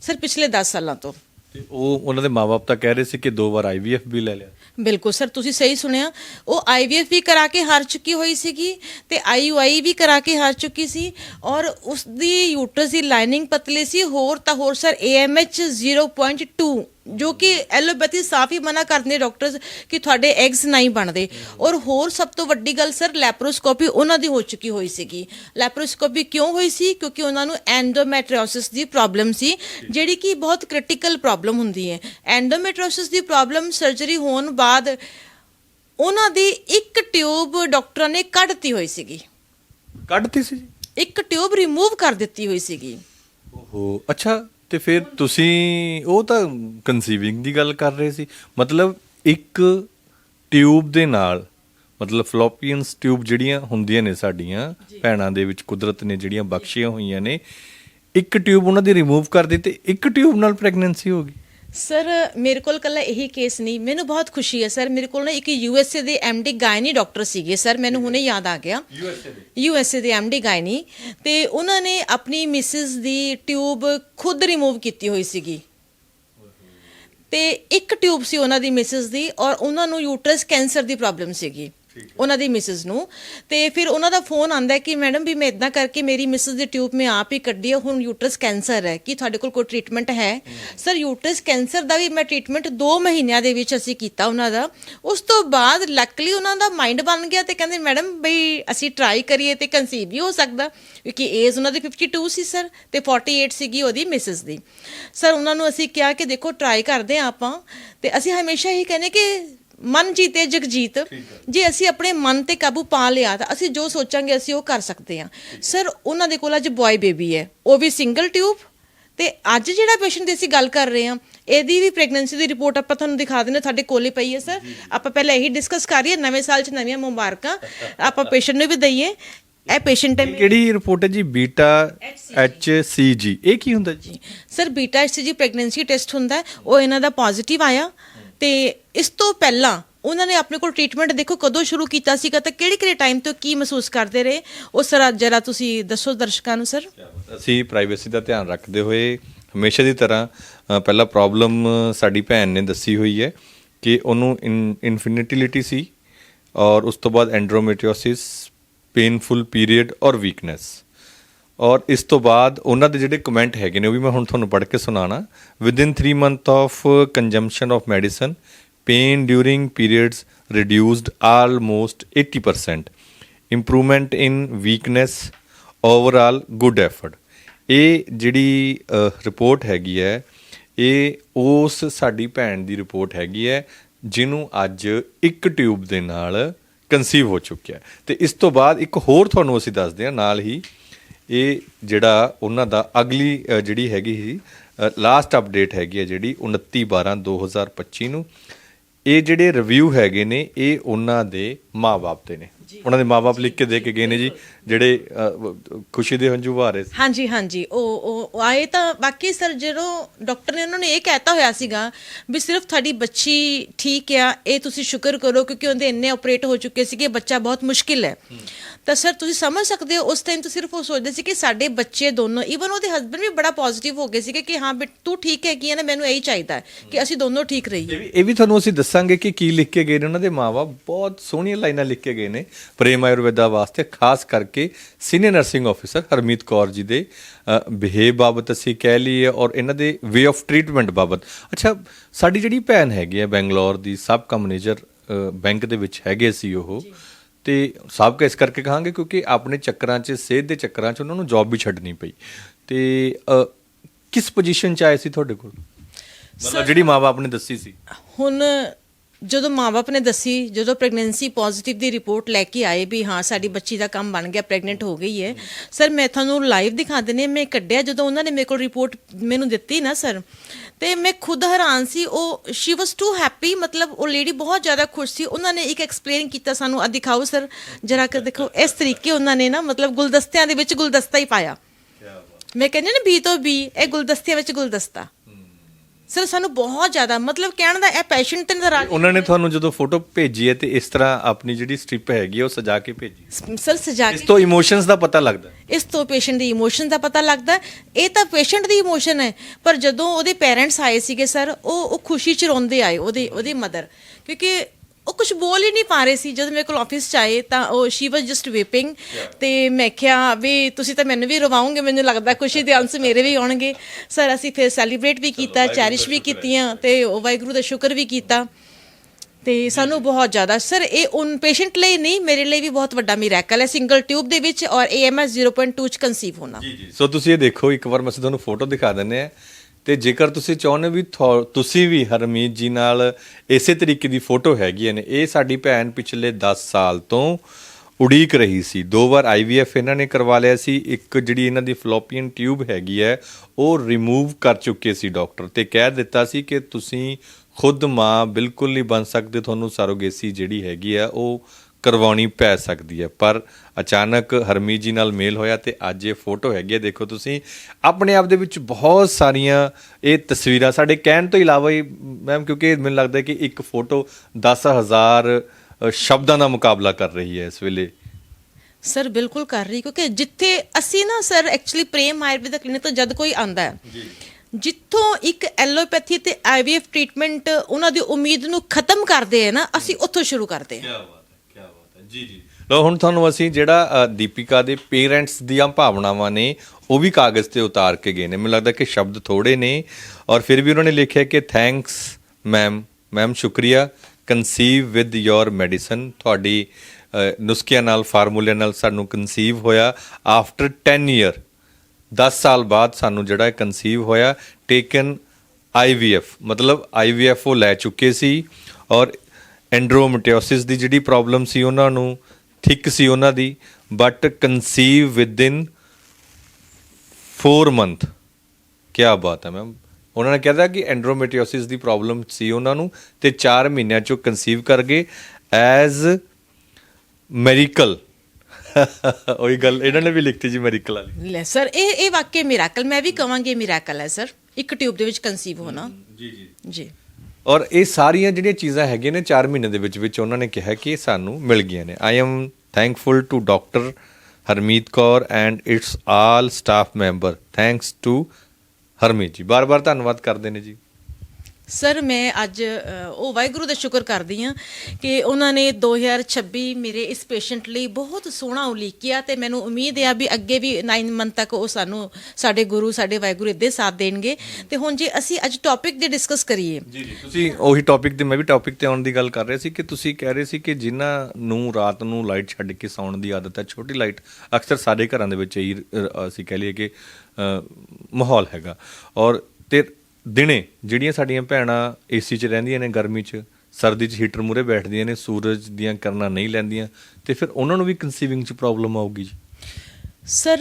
S2: ਸਰ ਪਿਛਲੇ 10 ਸਾਲਾਂ ਤੋਂ।
S1: ਤੇ ਉਹ ਉਹਨਾਂ ਦੇ ਮਾਪੇ ਤਾਂ ਕਹਿ ਰਹੇ ਸੀ ਕਿ ਦੋ ਵਾਰ ਆਈਵੀਐਫ ਵੀ ਲੈ ਲਿਆ।
S2: ਬਿਲਕੁਲ ਸਰ, ਤੁਸੀਂ ਸਹੀ ਸੁਣਿਆ। ਉਹ ਆਈਵੀਐਫ ਵੀ ਕਰਾ ਕੇ ਹਾਰ ਚੁੱਕੀ ਹੋਈ ਸੀਗੀ ਤੇ ਆਈਯੂਆਈ ਵੀ ਕਰਾ ਕੇ ਹਾਰ ਚੁੱਕੀ ਸੀ ਔਰ ਉਸ ਦੀ ਯੂਟਰਸ ਦੀ ਲਾਈਨਿੰਗ ਪਤਲੀ ਸੀ। ਹੋਰ ਤਾਂ ਹੋਰ ਸਰ AMH 0.2 ਜੋ ਕਿ ਐਲੋਪੈਥੀ ਸਾਫ਼ ਹੀ ਮਨਾ ਕਰਦੇ ਨੇ ਡਾਕਟਰਸ ਕਿ ਤੁਹਾਡੇ ਐਗਸ ਨਹੀਂ ਬਣਦੇ। ਔਰ ਹੋਰ ਸਭ ਤੋਂ ਵੱਡੀ ਗੱਲ ਸਰ ਲੈਪਰੋਸਕੋਪੀ ਉਹਨਾਂ ਦੀ ਹੋ ਚੁੱਕੀ ਹੋਈ ਸੀਗੀ। ਲੈਪਰੋਸਕੋਪੀ ਕਿਉਂ ਹੋਈ ਸੀ? ਕਿਉਂਕਿ ਉਹਨਾਂ ਨੂੰ ਐਂਡੋਮੈਟ੍ਰੀਓਸਿਸ ਦੀ ਪ੍ਰੋਬਲਮ ਸੀ ਜਿਹੜੀ ਕਿ ਬਹੁਤ ਕ੍ਰਿਟੀਕਲ ਪ੍ਰੋਬਲਮ ਹੁੰਦੀ ਹੈ। ਐਂਡੋਮੈਟ੍ਰੀਓਸਿਸ ਦੀ ਪ੍ਰੋਬਲਮ ਸਰਜਰੀ ਹੋਣ ਬਾਅਦ ਉਹਨਾਂ ਦੀ ਇੱਕ ਟਿਊਬ ਡਾਕਟਰਾਂ ਨੇ ਕੱਢਤੀ ਹੋਈ ਸੀਗੀ।
S1: ਕੱਢਤੀ ਸੀ ਜੀ?
S2: ਇੱਕ ਟਿਊਬ ਰਿਮੂਵ ਕਰ ਦਿੱਤੀ ਹੋਈ ਸੀਗੀ।
S1: ਓਹੋ ਅੱਛਾ। ਤੇ ਫਿਰ ਤੁਸੀਂ ਉਹ ਤਾਂ ਕਨਸੀਵਿੰਗ ਦੀ ਗੱਲ ਕਰ ਰਹੇ ਸੀ। ਮਤਲਬ ਇੱਕ ਟਿਊਬ ਦੇ ਨਾਲ ਮਤਲਬ ਫਲੋਪੀਅਨਸ ਟਿਊਬ ਜਿਹੜੀਆਂ ਹੁੰਦੀਆਂ ਨੇ ਸਾਡੀਆਂ ਭੈਣਾਂ ਦੇ ਵਿੱਚ ਕੁਦਰਤ ਨੇ ਜਿਹੜੀਆਂ ਬਖਸ਼ੀਆਂ ਹੋਈਆਂ ਨੇ ਇੱਕ ਟਿਊਬ ਉਹਨਾਂ ਦੀ ਰਿਮੂਵ ਕਰ ਦਿੱਤੀ ਤੇ ਇੱਕ ਟਿਊਬ ਨਾਲ ਪ੍ਰੈਗਨੈਂਸੀ ਹੋ ਗਈ।
S2: ਸਰ ਮੇਰੇ ਕੋਲ ਕੱਲਾ ਇਹੀ ਕੇਸ ਨਹੀਂ। ਮੈਨੂੰ ਬਹੁਤ ਖੁਸ਼ੀ ਹੈ ਸਰ ਮੇਰੇ ਕੋਲ ਨਾ ਇੱਕ ਯੂਐਸਏ ਦੇ ਐਮਡੀ ਗਾਇਨੀ ਡਾਕਟਰ ਸੀਗੇ ਸਰ ਮੈਨੂੰ ਹੁਣੇ ਯਾਦ ਆ ਗਿਆ। ਯੂਐਸਏ ਦੇ? MD gynae. ਤੇ ਉਹਨਾਂ ਨੇ ਆਪਣੀ ਮਿਸਿਸ ਦੀ ਟਿਊਬ ਖੁਦ ਰਿਮੂਵ ਕੀਤੀ ਹੋਈ ਸੀਗੀ। ਤੇ ਇੱਕ ਟਿਊਬ ਸੀ ਉਹਨਾਂ ਦੀ ਮਿਸਿਸ ਦੀ ਔਰ ਉਹਨਾਂ ਨੂੰ ਯੂਟਰਸ ਕੈਂਸਰ ਦੀ ਪ੍ਰੋਬਲਮ ਸੀਗੀ। ਉਹਨਾਂ ਦੀ ਮਿਸਿਸ ਨੂੰ। ਤੇ ਫਿਰ ਉਹਨਾਂ ਦਾ ਫੋਨ ਆਂਦਾ ਕਿ ਮੈਡਮ ਵੀ ਮੈਂ ਇਦਾਂ ਕਰਕੇ ਮੇਰੀ ਮਿਸਿਸ ਦੀ ਟਿਊਬ ਮੈਂ ਆਪ ਹੀ ਕੱਢੀ ਹੈ ਹੁਣ ਯੂਟਰਸ ਕੈਂਸਰ ਹੈ ਕਿ ਤੁਹਾਡੇ ਕੋਲ ਕੋਈ ਟ੍ਰੀਟਮੈਂਟ ਹੈ। ਸਰ ਯੂਟਰਸ ਕੈਂਸਰ ਦਾ ਵੀ ਮੈਂ ਟ੍ਰੀਟਮੈਂਟ 2 ਮਹੀਨਿਆਂ ਦੇ ਵਿੱਚ ਅਸੀਂ ਕੀਤਾ ਉਹਨਾਂ ਦਾ। ਉਸ ਤੋਂ ਬਾਅਦ ਲੱਕਲੀ ਉਹਨਾਂ ਦਾ ਮਾਈਂਡ ਬਣ ਗਿਆ ਤੇ ਕਹਿੰਦੇ ਮੈਡਮ ਬਈ ਅਸੀਂ ਟਰਾਈ ਕਰੀਏ ਤੇ ਕਨਸੀਵ ਵੀ ਹੋ ਸਕਦਾ। ਕਿਉਂਕਿ ਏਜ ਉਹਨਾਂ ਦੀ 52 ਸੀ ਸਰ ਤੇ 48 ਸੀਗੀ ਉਹਦੀ ਮਿਸਿਸ ਦੀ। ਸਰ ਉਹਨਾਂ ਨੂੰ ਅਸੀਂ ਕਿਹਾ ਕਿ ਦੇਖੋ ਟਰਾਈ ਕਰਦੇ ਆਪਾਂ। ਤੇ ਅਸੀਂ ਹਮੇਸ਼ਾ ਹੀ ਕਹਿੰਦੇ ਕਿ ਮਨ ਜੀਤੇ ਜਗਜੀਤ ਜੇ ਅਸੀਂ ਆਪਣੇ ਮਨ ਤੇ ਕਾਬੂ ਪਾ ਲਿਆ ਤਾਂ ਅਸੀਂ ਜੋ ਸੋਚਾਂਗੇ ਅਸੀਂ ਉਹ ਕਰ ਸਕਦੇ ਹਾਂ। ਸਰ ਉਹਨਾਂ ਦੇ ਕੋਲ ਅੱਜ ਬॉय ਬੇਬੀ ਹੈ। ਉਹ ਵੀ ਸਿੰਗਲ ਟਿਊਬ ਤੇ ਅੱਜ ਜਿਹੜਾ ਪੇਸ਼ੈਂਟ ਦੀ ਅਸੀਂ ਗੱਲ ਕਰ ਰਹੇ ਹਾਂ ਇਹਦੀ ਵੀ ਪ੍ਰੈਗਨੈਂਸੀ ਦੀ ਰਿਪੋਰਟ ਆਪਾਂ ਤੁਹਾਨੂੰ ਦਿਖਾ ਦਿੰਦੇ ਹਾਂ, ਤੁਹਾਡੇ ਕੋਲ ਹੀ ਪਈ ਹੈ ਸਰ। ਆਪਾਂ ਪਹਿਲਾਂ ਇਹੀ ਡਿਸਕਸ ਕਰੀਏ ਨਵੇਂ ਸਾਲ 'ਚ ਨਵੀਆਂ ਮੁਬਾਰਕਾਂ ਆਪਾਂ ਪੇਸ਼ੈਂਟ ਨੂੰ ਵੀ ਦਈਏ। ਇਹ ਪੇਸ਼ੈਂਟ ਹੈ
S1: ਕਿਹੜੀ ਰਿਪੋਰਟ ਹੈ ਜੀ? ਬੀਟਾ ਐਚਸੀਜੀ ਇਹ ਕੀ ਹੁੰਦਾ ਜੀ?
S2: Sir beta HCG pregnancy test ਹੁੰਦਾ ਹੈ, ਉਹ ਇਹਨਾਂ ਦਾ ਪੋਜ਼ਿਟਿਵ ਆਇਆ। ਤੇ ਇਸ ਤੋਂ ਪਹਿਲਾਂ ਉਹਨਾਂ ਨੇ ਆਪਣੇ ਕੋਲ ਟ੍ਰੀਟਮੈਂਟ ਦੇਖੋ ਕਦੋਂ ਸ਼ੁਰੂ ਕੀਤਾ ਸੀਗਾ ਤਾਂ ਕਿਹੜੇ ਕਿਹੜੇ ਟਾਈਮ ਤੋਂ ਕੀ ਮਹਿਸੂਸ ਕਰਦੇ ਰਹੇ? ਉਹ ਸਰ ਜਰਾ ਤੁਸੀਂ ਦੱਸੋ ਦਰਸ਼ਕਾਂ ਨੂੰ ਸਰ।
S1: ਅਸੀਂ ਪ੍ਰਾਈਵੇਸੀ ਦਾ ਧਿਆਨ ਰੱਖਦੇ ਹੋਏ ਹਮੇਸ਼ਾ ਦੀ ਤਰ੍ਹਾਂ ਅ, ਪਹਿਲਾ ਪ੍ਰੋਬਲਮ ਸਾਡੀ ਭੈਣ ਨੇ ਦੱਸੀ ਹੋਈ ਹੈ ਕਿ ਉਹਨੂੰ ਇਨਫਿਨਿਟਿਲਿਟੀ ਸੀ ਔਰ ਉਸ ਤੋਂ ਬਾਅਦ ਐਂਡਰੋਮੇਟ੍ਰਿਓਸਿਸ ਪੇਨਫੁਲ ਪੀਰੀਅਡ ਔਰ ਵੀਕਨੈਸ ਔਰ ਇਸ ਤੋਂ ਬਾਅਦ ਉਹਨਾਂ ਦੇ ਜਿਹੜੇ ਕਮੈਂਟ ਹੈਗੇ ਨੇ, ਉਹ ਵੀ ਮੈਂ ਹੁਣ ਤੁਹਾਨੂੰ ਪੜ੍ਹ ਕੇ ਸੁਣਾਣਾ within 3 month of consumption of medicine pain during periods reduced almost 80% improvement in weakness overall good effort. ਇਹ ਜਿਹੜੀ uh, ਰਿਪੋਰਟ ਹੈਗੀ ਹੈ, ਇਹ ਉਸ ਸਾਡੀ ਭੈਣ ਦੀ ਰਿਪੋਰਟ ਹੈਗੀ ਹੈ, ਜਿਹਨੂੰ ਅੱਜ ਇੱਕ ਟਿਊਬ ਦੇ ਨਾਲ ਕਨਸੀਵ ਹੋ ਚੁੱਕਿਆ ਹੈ। ਤੇ ਇਸ ਤੋਂ ਬਾਅਦ ਇੱਕ ਹੋਰ ਤੁਹਾਨੂੰ ਅਸੀਂ ਦੱਸਦੇ ਹਾਂ, ਨਾਲ ਹੀ ਇਹ ਜਿਹੜਾ ਉਹਨਾਂ ਦਾ ਅਗਲੀ ਜਿਹੜੀ ਹੈਗੀ ਸੀ ਲਾਸਟ ਅਪਡੇਟ ਹੈਗੀ ਹੈ ਜਿਹੜੀ 29 12 2025 ਨੂੰ। ਇਹ ਜਿਹੜੇ ਰਿਵਿਊ ਹੈਗੇ ਨੇ, ਇਹ ਉਹਨਾਂ ਦੇ ਮਾਪੇ ਦੇ ਨੇ। ਉਹਨਾਂ ਦੇ ਮਾਪੇ ਲਿਖ ਕੇ ਦੇ ਕੇ ਗਏ ਨੇ ਜੀ ਜਿਹੜੇ ਅ, ਖੁਸ਼ੀ ਦੇ ਹੰਝੂ ਵਹਾ ਰਹੇ ਸੀ।
S2: ਹਾਂਜੀ ਹਾਂਜੀ। ਉਹ ਉਹ ਉਹ ਆਏ ਤਾਂ ਬਾਕੀ ਸਰ ਜਦੋਂ ਡਾਕਟਰ ਨੇ ਉਹਨਾਂ ਨੇ ਇਹ ਕਹਿਤਾ ਹੋਇਆ ਸੀਗਾ ਵੀ ਸਿਰਫ ਤੁਹਾਡੀ ਬੱਚੀ ਠੀਕ ਆ ਇਹ ਤੁਸੀਂ ਸ਼ੁਕਰ ਕਰੋ ਕਿਉਂਕਿ ਉਹਦੇ ਇੰਨੇ ਆਪਰੇਟ ਹੋ ਚੁੱਕੇ ਸੀਗੇ ਬੱਚਾ ਬਹੁਤ ਮੁਸ਼ਕਿਲ ਹੈ। ਤਾਂ ਸਰ ਤੁਸੀਂ ਸਮਝ ਸਕਦੇ ਹੋ ਉਸ ਟਾਈਮ ਤੋਂ ਸਿਰਫ ਉਹ ਸੋਚਦੇ ਸੀ ਕਿ ਸਾਡੇ ਬੱਚੇ ਦੋਨੋਂ ਈਵਨ ਉਹਦੇ ਹਸਬੰਡ ਵੀ ਬੜਾ ਪੋਜ਼ਿਟਿਵ ਹੋ ਗਏ ਸੀਗੇ ਕਿ ਹਾਂ ਬੇਟ ਤੂੰ ਠੀਕ ਹੈ ਕੀ ਨਾ ਮੈਨੂੰ ਇਹੀ ਚਾਹੀਦਾ ਹੈ ਕਿ ਅਸੀਂ ਦੋਨੋਂ ਠੀਕ ਰਹੀਏ।
S1: ਇਹ ਵੀ ਇਹ ਵੀ ਤੁਹਾਨੂੰ ਅਸੀਂ ਦੱਸਾਂਗੇ ਕਿ ਕੀ ਲਿਖ ਕੇ ਗਏ ਨੇ ਉਹਨਾਂ ਦੇ ਮਾਪੇ ਬਹੁਤ ਸੋਹਣੀਆਂ ਲਾਈਨਾਂ ਲਿਖ ਕੇ ਗਏ ਨੇ। ਪ੍ਰੇਮ ਆਯੁਰਵੇਦਾ ਵਾਸਤੇ ਖਾਸ ਕਰਕੇ senior nursing officer Harmeet Kaur ji ਦੇ ਬਿਹੇਵ ਬਾਬਤ ਅਸੀਂ ਕਹਿ ਲਈਏ ਔਰ ਇਹਨਾਂ ਦੇ ਵੇ ਆਫ ਟ੍ਰੀਟਮੈਂਟ ਬਾਬਤ। ਅੱਛਾ ਸਾਡੀ ਜਿਹੜੀ ਭੈਣ ਹੈਗੀ ਹੈ ਬੈਂਗਲੌਰ ਦੀ ਸਾਬਕਾ ਮੈਨੇਜਰ ਬੈਂਕ ਦੇ ਵਿੱਚ ਹੈਗੇ ਸੀ ਉਹ। ਤੇ ਸਾਬਕਾ ਇਸ ਕਰਕੇ ਕਹਾਂਗੇ ਕਿਉਂਕਿ ਆਪਣੇ ਚੱਕਰਾਂ 'ਚ ਸਿਹਤ ਦੇ ਚੱਕਰਾਂ 'ਚ ਉਹਨਾਂ ਨੂੰ ਜੌਬ ਵੀ ਛੱਡਣੀ ਪਈ। ਤੇ ਕਿਸ ਪੋਜੀਸ਼ਨ 'ਚ ਆਏ ਸੀ ਤੁਹਾਡੇ ਕੋਲ? ਮਤਲਬ ਜਿਹੜੀ ਮਾਪੇ ਨੇ ਦੱਸੀ ਸੀ।
S2: ਹੁਣ ਜਦੋਂ ਮਾਪੇ ਨੇ ਦੱਸੀ ਜਦੋਂ ਪ੍ਰੈਗਨੈਂਸੀ ਪੋਜ਼ਿਟਿਵ ਦੀ ਰਿਪੋਰਟ ਲੈ ਕੇ ਆਏ ਵੀ ਹਾਂ ਸਾਡੀ ਬੱਚੀ ਦਾ ਕੰਮ ਬਣ ਗਿਆ ਪ੍ਰੈਗਨੈਂਟ ਹੋ ਗਈ ਹੈ। ਸਰ ਮੈਂ ਤੁਹਾਨੂੰ ਲਾਈਵ ਦਿਖਾ ਦਿੰਨੇ ਮੈਂ ਕੱਢਿਆ ਜਦੋਂ ਉਹਨਾਂ ਨੇ ਮੇਰੇ ਕੋਲ ਰਿਪੋਰਟ ਮੈਨੂੰ ਦਿੱਤੀ ਨਾ ਸਰ ਤੇ ਮੈਂ ਖੁਦ ਹੈਰਾਨ ਸੀ ਉਹ ਸ਼ੀ ਵਾਸ ਟੂ ਹੈਪੀ ਮਤਲਬ ਉਹ ਲੇਡੀ ਬਹੁਤ ਜ਼ਿਆਦਾ ਖੁਸ਼ ਸੀ। ਉਹਨਾਂ ਨੇ ਇੱਕ ਐਕਸਪਲੇਨ ਕੀਤਾ ਸਾਨੂੰ ਆ ਦਿਖਾਓ ਸਰ ਜਰਾ ਕਰ ਦੇਖੋ ਇਸ ਤਰੀਕੇ ਉਹਨਾਂ ਨੇ ਨਾ ਮਤਲਬ ਗੁਲਦਸਤਿਆਂ ਦੇ ਵਿੱਚ ਗੁਲਦਸਤਾ ਹੀ ਪਾਇਆ। ਮੈਂ ਕਹਿੰਦੀ ਨਾ ਬੀ ਤੋਂ ਬੀ ਇਹ ਗੁਲਦਸਤਿਆਂ ਵਿੱਚ ਗੁਲਦਸਤਾ। ਸਰ ਸਾਨੂੰ ਬਹੁਤ ਜ਼ਿਆਦਾ ਮਤਲਬ ਕਹਿਣ ਦਾ ਇਹ ਪੈਸ਼ਨ ਤੇ ਨਜ਼ਰ ਆ
S1: ਉਹਨਾਂ ਨੇ ਤੁਹਾਨੂੰ ਜਦੋਂ ਫੋਟੋ ਭੇਜੀ ਹੈ ਤੇ ਇਸ ਤਰ੍ਹਾਂ ਆਪਣੀ ਜਿਹੜੀ ਸਟ੍ਰਿਪ ਹੈਗੀ ਹੈ ਉਹ ਸਜਾ ਕੇ ਭੇਜੀ
S2: ਸਰ ਸਜਾ
S1: ਇਸ
S2: ਕੇ
S1: ਤੋਂ ਇਮੋਸ਼ਨਸ ਦਾ ਪਤਾ ਲੱਗਦਾ ਹੈ।
S2: ਇਸ ਤੋਂ ਪੇਸ਼ੈਂਟ ਦੀ ਇਮੋਸ਼ਨ ਦਾ ਪਤਾ ਲੱਗਦਾ ਹੈ। ਇਹ ਤਾਂ ਪੇਸ਼ੈਂਟ ਦੀ ਇਮੋਸ਼ਨ ਹੈ ਪਰ ਜਦੋਂ ਉਹਦੇ ਪੇਰੈਂਟਸ ਆਏ ਸੀਗੇ ਸਰ ਉਹ ਉਹ ਖੁਸ਼ੀ ਚ ਰੋਂਦੇ ਆਏ ਉਹਦੇ ਉਹਦੀ ਮਦਰ ਕਿਉਂਕਿ ਉਹ ਕੁਝ ਬੋਲ ਹੀ ਨਹੀਂ ਪਾ ਰਹੇ ਸੀ। ਜਦੋਂ ਮੇਰੇ ਕੋਲ ਆਫਿਸ ਚ ਆਏ ਤਾਂ ਉਹ ਸ਼ੀ ਵਾਸ ਜਸਟ ਵੇਪਿੰਗ ਤੇ ਮੈਂ ਕਿਹਾ ਵੀ ਤੁਸੀਂ ਤਾਂ ਮੈਨੂੰ ਵੀ ਰਵਾਓਗੇ ਮੈਨੂੰ ਲੱਗਦਾ ਖੁਸ਼ੀ ਦੇ ਅੰਸ਼ ਮੇਰੇ ਵੀ ਆਉਣਗੇ। ਸਰ ਅਸੀਂ ਫਿਰ ਸੈਲੀਬ੍ਰੇਟ ਵੀ ਕੀਤਾ ਚੈਰਿਸ਼ ਵੀ ਕੀਤੀਆਂ ਤੇ ਉਹ ਵਾਹਿਗੁਰੂ ਦਾ ਸ਼ੁਕਰ ਵੀ ਕੀਤਾ। ਤੇ ਸਾਨੂੰ ਬਹੁਤ ਜ਼ਿਆਦਾ ਸਰ ਇਹ ਉਨ ਪੇਸ਼ੈਂਟ ਲਈ ਨਹੀਂ ਮੇਰੇ ਲਈ ਵੀ ਬਹੁਤ ਵੱਡਾ ਮਿਰੈਕਲ ਹੈ। ਸਿੰਗਲ ਟਿਊਬ ਦੇ ਵਿੱਚ ਔਰ AMS 0.2 ਚ ਕਨਸੀਵ ਹੋਣਾ।
S1: ਜੀ ਜੀ। ਸੋ ਤੁਸੀਂ ਇਹ ਦੇਖੋ ਇੱਕ ਵਾਰ ਮੈਂ ਤੁਹਾਨੂੰ ਫੋਟੋ ਦਿਖਾ ਦਿੰਨੇ ਆ ਤੇ ਜੇਕਰ ਤੁਸੀਂ ਚਾਹੁੰਦੇ ਵੀ ਥੋ- ਤੁਸੀਂ ਵੀ ਹਰਮੀਤ ਜੀ ਨਾਲ ਇਸੇ ਤਰੀਕੇ ਦੀ ਫੋਟੋ ਹੈਗੀਆਂ ਨੇ, ਇਹ ਸਾਡੀ ਭੈਣ ਪਿਛਲੇ 10 ਸਾਲ ਤੋਂ ਉਡੀਕ ਰਹੀ ਸੀ। ਦੋ ਵਾਰ ਆਈਵੀਐਫ ਇਹਨਾਂ ਨੇ ਕਰਵਾ ਲਿਆ ਸੀ, ਇੱਕ ਜਿਹੜੀ ਇਹਨਾਂ ਦੀ ਫਲੋਪੀਅਨ ਟਿਊਬ ਹੈਗੀ ਹੈ, ਉਹ ਰਿਮੂਵ ਕਰ ਚੁੱਕੇ ਸੀ ਡਾਕਟਰ ਤੇ ਕਹਿ ਦਿੱਤਾ ਸੀ ਕਿ ਤੁਸੀਂ ਖੁਦ ਮਾਂ ਬਿਲਕੁਲ ਨਹੀਂ ਬਣ ਸਕਦੇ, ਤੁਹਾਨੂੰ ਸਰੋਗੇਸੀ ਜਿਹੜੀ ਹੈਗੀ ਆ ਉਹ ਕਰਵਾਉਣੀ ਪੈ ਸਕਦੀ ਹੈ। ਪਰ ਅਚਾਨਕ ਹਰਮੀਤ ਜੀ ਨਾਲ ਮੇਲ ਹੋਇਆ ਤੇ ਅੱਜ ਇਹ ਫੋਟੋ ਹੈਗੀ ਹੈ। ਦੇਖੋ ਤੁਸੀਂ ਆਪਣੇ ਆਪ ਦੇ ਵਿੱਚ ਬਹੁਤ ਸਾਰੀਆਂ ਇਹ ਤਸਵੀਰਾਂ ਸਾਡੇ ਕਹਿਣ ਤੋਂ ਇਲਾਵਾ ਹੀ ਮੈਮ ਕਿਉਂਕਿ ਮੈਨੂੰ ਲੱਗਦਾ ਹੈ ਕਿ ਇੱਕ ਫੋਟੋ 10000 ਸ਼ਬਦਾਂ ਦਾ ਮੁਕਾਬਲਾ ਕਰ ਰਹੀ ਹੈ ਇਸ ਵੇਲੇ।
S2: ਸਰ ਬਿਲਕੁਲ ਕਰ ਰਹੀ ਕਿਉਂਕਿ ਜਿੱਥੇ ਅਸੀਂ ਨਾ sir actually Prem Ayurvedic clinic ਤੋਂ ਜਦ ਕੋਈ ਆਂਦਾ ਹੈ ਜਿੱਥੋਂ ਇੱਕ ਐਲੋਪੈਥੀ ਤੇ ਆਈਵੀਐਫ ਟ੍ਰੀਟਮੈਂਟ ਉਹਨਾਂ ਦੀ ਉਮੀਦ ਨੂੰ ਖਤਮ ਕਰਦੇ ਆ ਨਾ ਅਸੀਂ ਉੱਥੋਂ ਸ਼ੁਰੂ ਕਰਦੇ ਹਾਂ।
S1: ਬਾਤ ਹੈ ਕੀ ਬਾਤ ਹੈ। ਜੀ ਜੀ। ਲਓ, ਹੁਣ ਤੁਹਾਨੂੰ ਅਸੀਂ ਜਿਹੜਾ ਦੀਪਿਕਾ ਦੇ ਪੇਰੈਂਟਸ ਦੀਆਂ ਭਾਵਨਾਵਾਂ ਨੇ, ਉਹ ਵੀ ਕਾਗਜ਼ ਤੇ ਉਤਾਰ ਕੇ ਗਏ ਨੇ। ਮੈਨੂੰ ਲੱਗਦਾ ਕਿ ਸ਼ਬਦ ਥੋੜੇ ਨੇ, ਔਰ ਫਿਰ ਵੀ ਉਹਨਾਂ ਨੇ ਲਿਖਿਆ ਕਿ ਥੈਂਕਸ ਮੈਮ ਮੈਮ ਸ਼ੁਕਰੀਆ। ਕਨਸੀਵ ਵਿਦ ਯੋਰ ਮੈਡੀਸਨ ਤੁਹਾਡੀ ਨੁਸਖਿਆਂ ਨਾਲ ਫਾਰਮੂਲੇ ਨਾਲ ਸਾਨੂੰ ਕਨਸੀਵ ਹੋਇਆ। ਆਫਟਰ 10 ਇਅਰ 10 ਸਾਲ ਬਾਅਦ ਸਾਨੂੰ ਜਿਹੜਾ ਕਨਸੀਵ ਹੋਇਆ ਟੇਕਨ IVF ਮਤਲਬ IVF ਉਹ ਲੈ ਚੁੱਕੇ ਸੀ, ਔਰ ਐਂਡਰੋਮੈਟਿਓਸਿਸ ਦੀ ਜਿਹੜੀ ਪ੍ਰੋਬਲਮ ਸੀ ਉਹਨਾਂ ਨੂੰ ਥਿਕ ਸੀ ਉਹਨਾਂ ਦੀ ਬਟ ਕਨਸੀਵ ਵਿਦਿਨ 4 ਮੰਥ ਕੀ ਬਾਤ ਹੈ ਮੈਮ ਉਹਨਾਂ ਨੇ ਕਿਹਾ ਕਿ ਐਂਡਰੋਮੈਟਿਓਸਿਸ ਦੀ ਪ੍ਰੋਬਲਮ ਸੀ ਉਹਨਾਂ ਨੂੰ ਤੇ 4 ਮਹੀਨਿਆਂ ਚੋਂ ਕਨਸੀਵ ਕਰ ਗਏ ਐਜ਼ ਮੈਰੀਕਲ ਉਹੀ ਗੱਲ ਇਹਨਾਂ ਨੇ ਵੀ ਲਿਖਤੀ ਜੀ ਮੈਰੀਕਲ ਵਾਲੀ।
S2: ਲੈ ਸਰ ਇਹ ਇਹ ਵਾਕਿਆ ਮਿਰਾਕਲ ਮੈਂ ਵੀ ਕਵਾਂਗੀ ਮਿਰਾਕਲ ਹੈ ਸਰ ਇੱਕ ਟਿਊਬ ਦੇ ਵਿੱਚ ਕਨਸੀਵ ਹੋਣਾ।
S1: ਜੀ ਜੀ।
S2: ਜੀ।
S1: ਔਰ ਇਹ ਸਾਰੀਆਂ ਜਿਹੜੀਆਂ ਚੀਜ਼ਾਂ ਹੈਗੀਆਂ ਨੇ 4 ਮਹੀਨੇ ਦੇ ਵਿੱਚ ਵਿੱਚ ਉਹਨਾਂ ਨੇ ਕਿਹਾ ਕਿ ਇਹ ਸਾਨੂੰ ਮਿਲ ਗਈਆਂ ਨੇ। I am thankful to doctor Harmeet Kaur and its all staff member thanks to Harmeet ji ਬਾਰ-ਬਾਰ ਧੰਨਵਾਦ ਕਰਦੇ ਨੇ ਜੀ।
S2: ਸਰ, ਮੈਂ ਅੱਜ ਉਹ ਵਾਹਿਗੁਰੂ ਦਾ ਸ਼ੁਕਰ ਕਰਦੀ ਹਾਂ ਕਿ ਉਹਨਾਂ ਨੇ 2026 ਮੇਰੇ ਇਸ ਪੇਸ਼ੈਂਟ ਲਈ ਬਹੁਤ ਸੋਹਣਾ ਉਲੀਕਿਆ ਤੇ ਮੈਨੂੰ ਉਮੀਦ ਆ ਵੀ ਅੱਗੇ ਵੀ 9 ਮੰਥ ਤੱਕ ਉਹ ਸਾਨੂੰ ਸਾਡੇ ਗੁਰੂ, ਸਾਡੇ ਵਾਹਿਗੁਰੂ ਇੱਦੇ ਸਾਥ ਦੇਣਗੇ। ਤੇ ਹੁਣ ਜੇ ਅਸੀਂ ਅੱਜ ਟੌਪਿਕ ਦੇ ਡਿਸਕਸ ਕਰੀਏ।
S1: ਜੀ ਜੀ, ਤੁਸੀਂ ਉਹੀ ਟੌਪਿਕ ਤੇ ਮੈਂ ਵੀ ਟੌਪਿਕ ਤੇ ਆਉਣ ਦੀ ਗੱਲ ਕਰ ਰਿਹਾ ਸੀ ਕਿ ਤੁਸੀਂ ਕਹਿ ਰਹੇ ਸੀ ਕਿ ਜਿਨ੍ਹਾਂ ਨੂੰ ਰਾਤ ਨੂੰ ਲਾਈਟ ਛੱਡ ਕੇ ਸੌਣ ਦੀ ਆਦਤ ਹੈ, ਛੋਟੀ ਲਾਈਟ ਅਕਸਰ ਸਾਡੇ ਘਰਾਂ ਦੇ ਵਿੱਚ ਹੀ ਅਸੀਂ ਕਹਿ ਲਈਏ ਕਿ ਮਾਹੌਲ ਹੈਗਾ। ਔਰ ਤੇ ਦਿਨੇ ਜਿਹੜੀਆਂ ਸਾਡੀਆਂ ਭੈਣਾਂ ਏਸੀ 'ਚ ਰਹਿੰਦੀਆਂ ਨੇ ਗਰਮੀ 'ਚ, ਸਰਦੀ 'ਚ ਹੀਟਰ ਮੂਰੇ ਬੈਠਦੀਆਂ ਨੇ, ਸੂਰਜ ਦੀਆਂ ਕਿਰਨਾਂ ਨਹੀਂ ਲੈਂਦੀਆਂ, ਤੇ ਫਿਰ ਉਹਨਾਂ ਨੂੰ ਵੀ ਕਨਸੀਵਿੰਗ 'ਚ ਪ੍ਰੋਬਲਮ ਆਊਗੀ ਜੀ।
S2: ਸਰ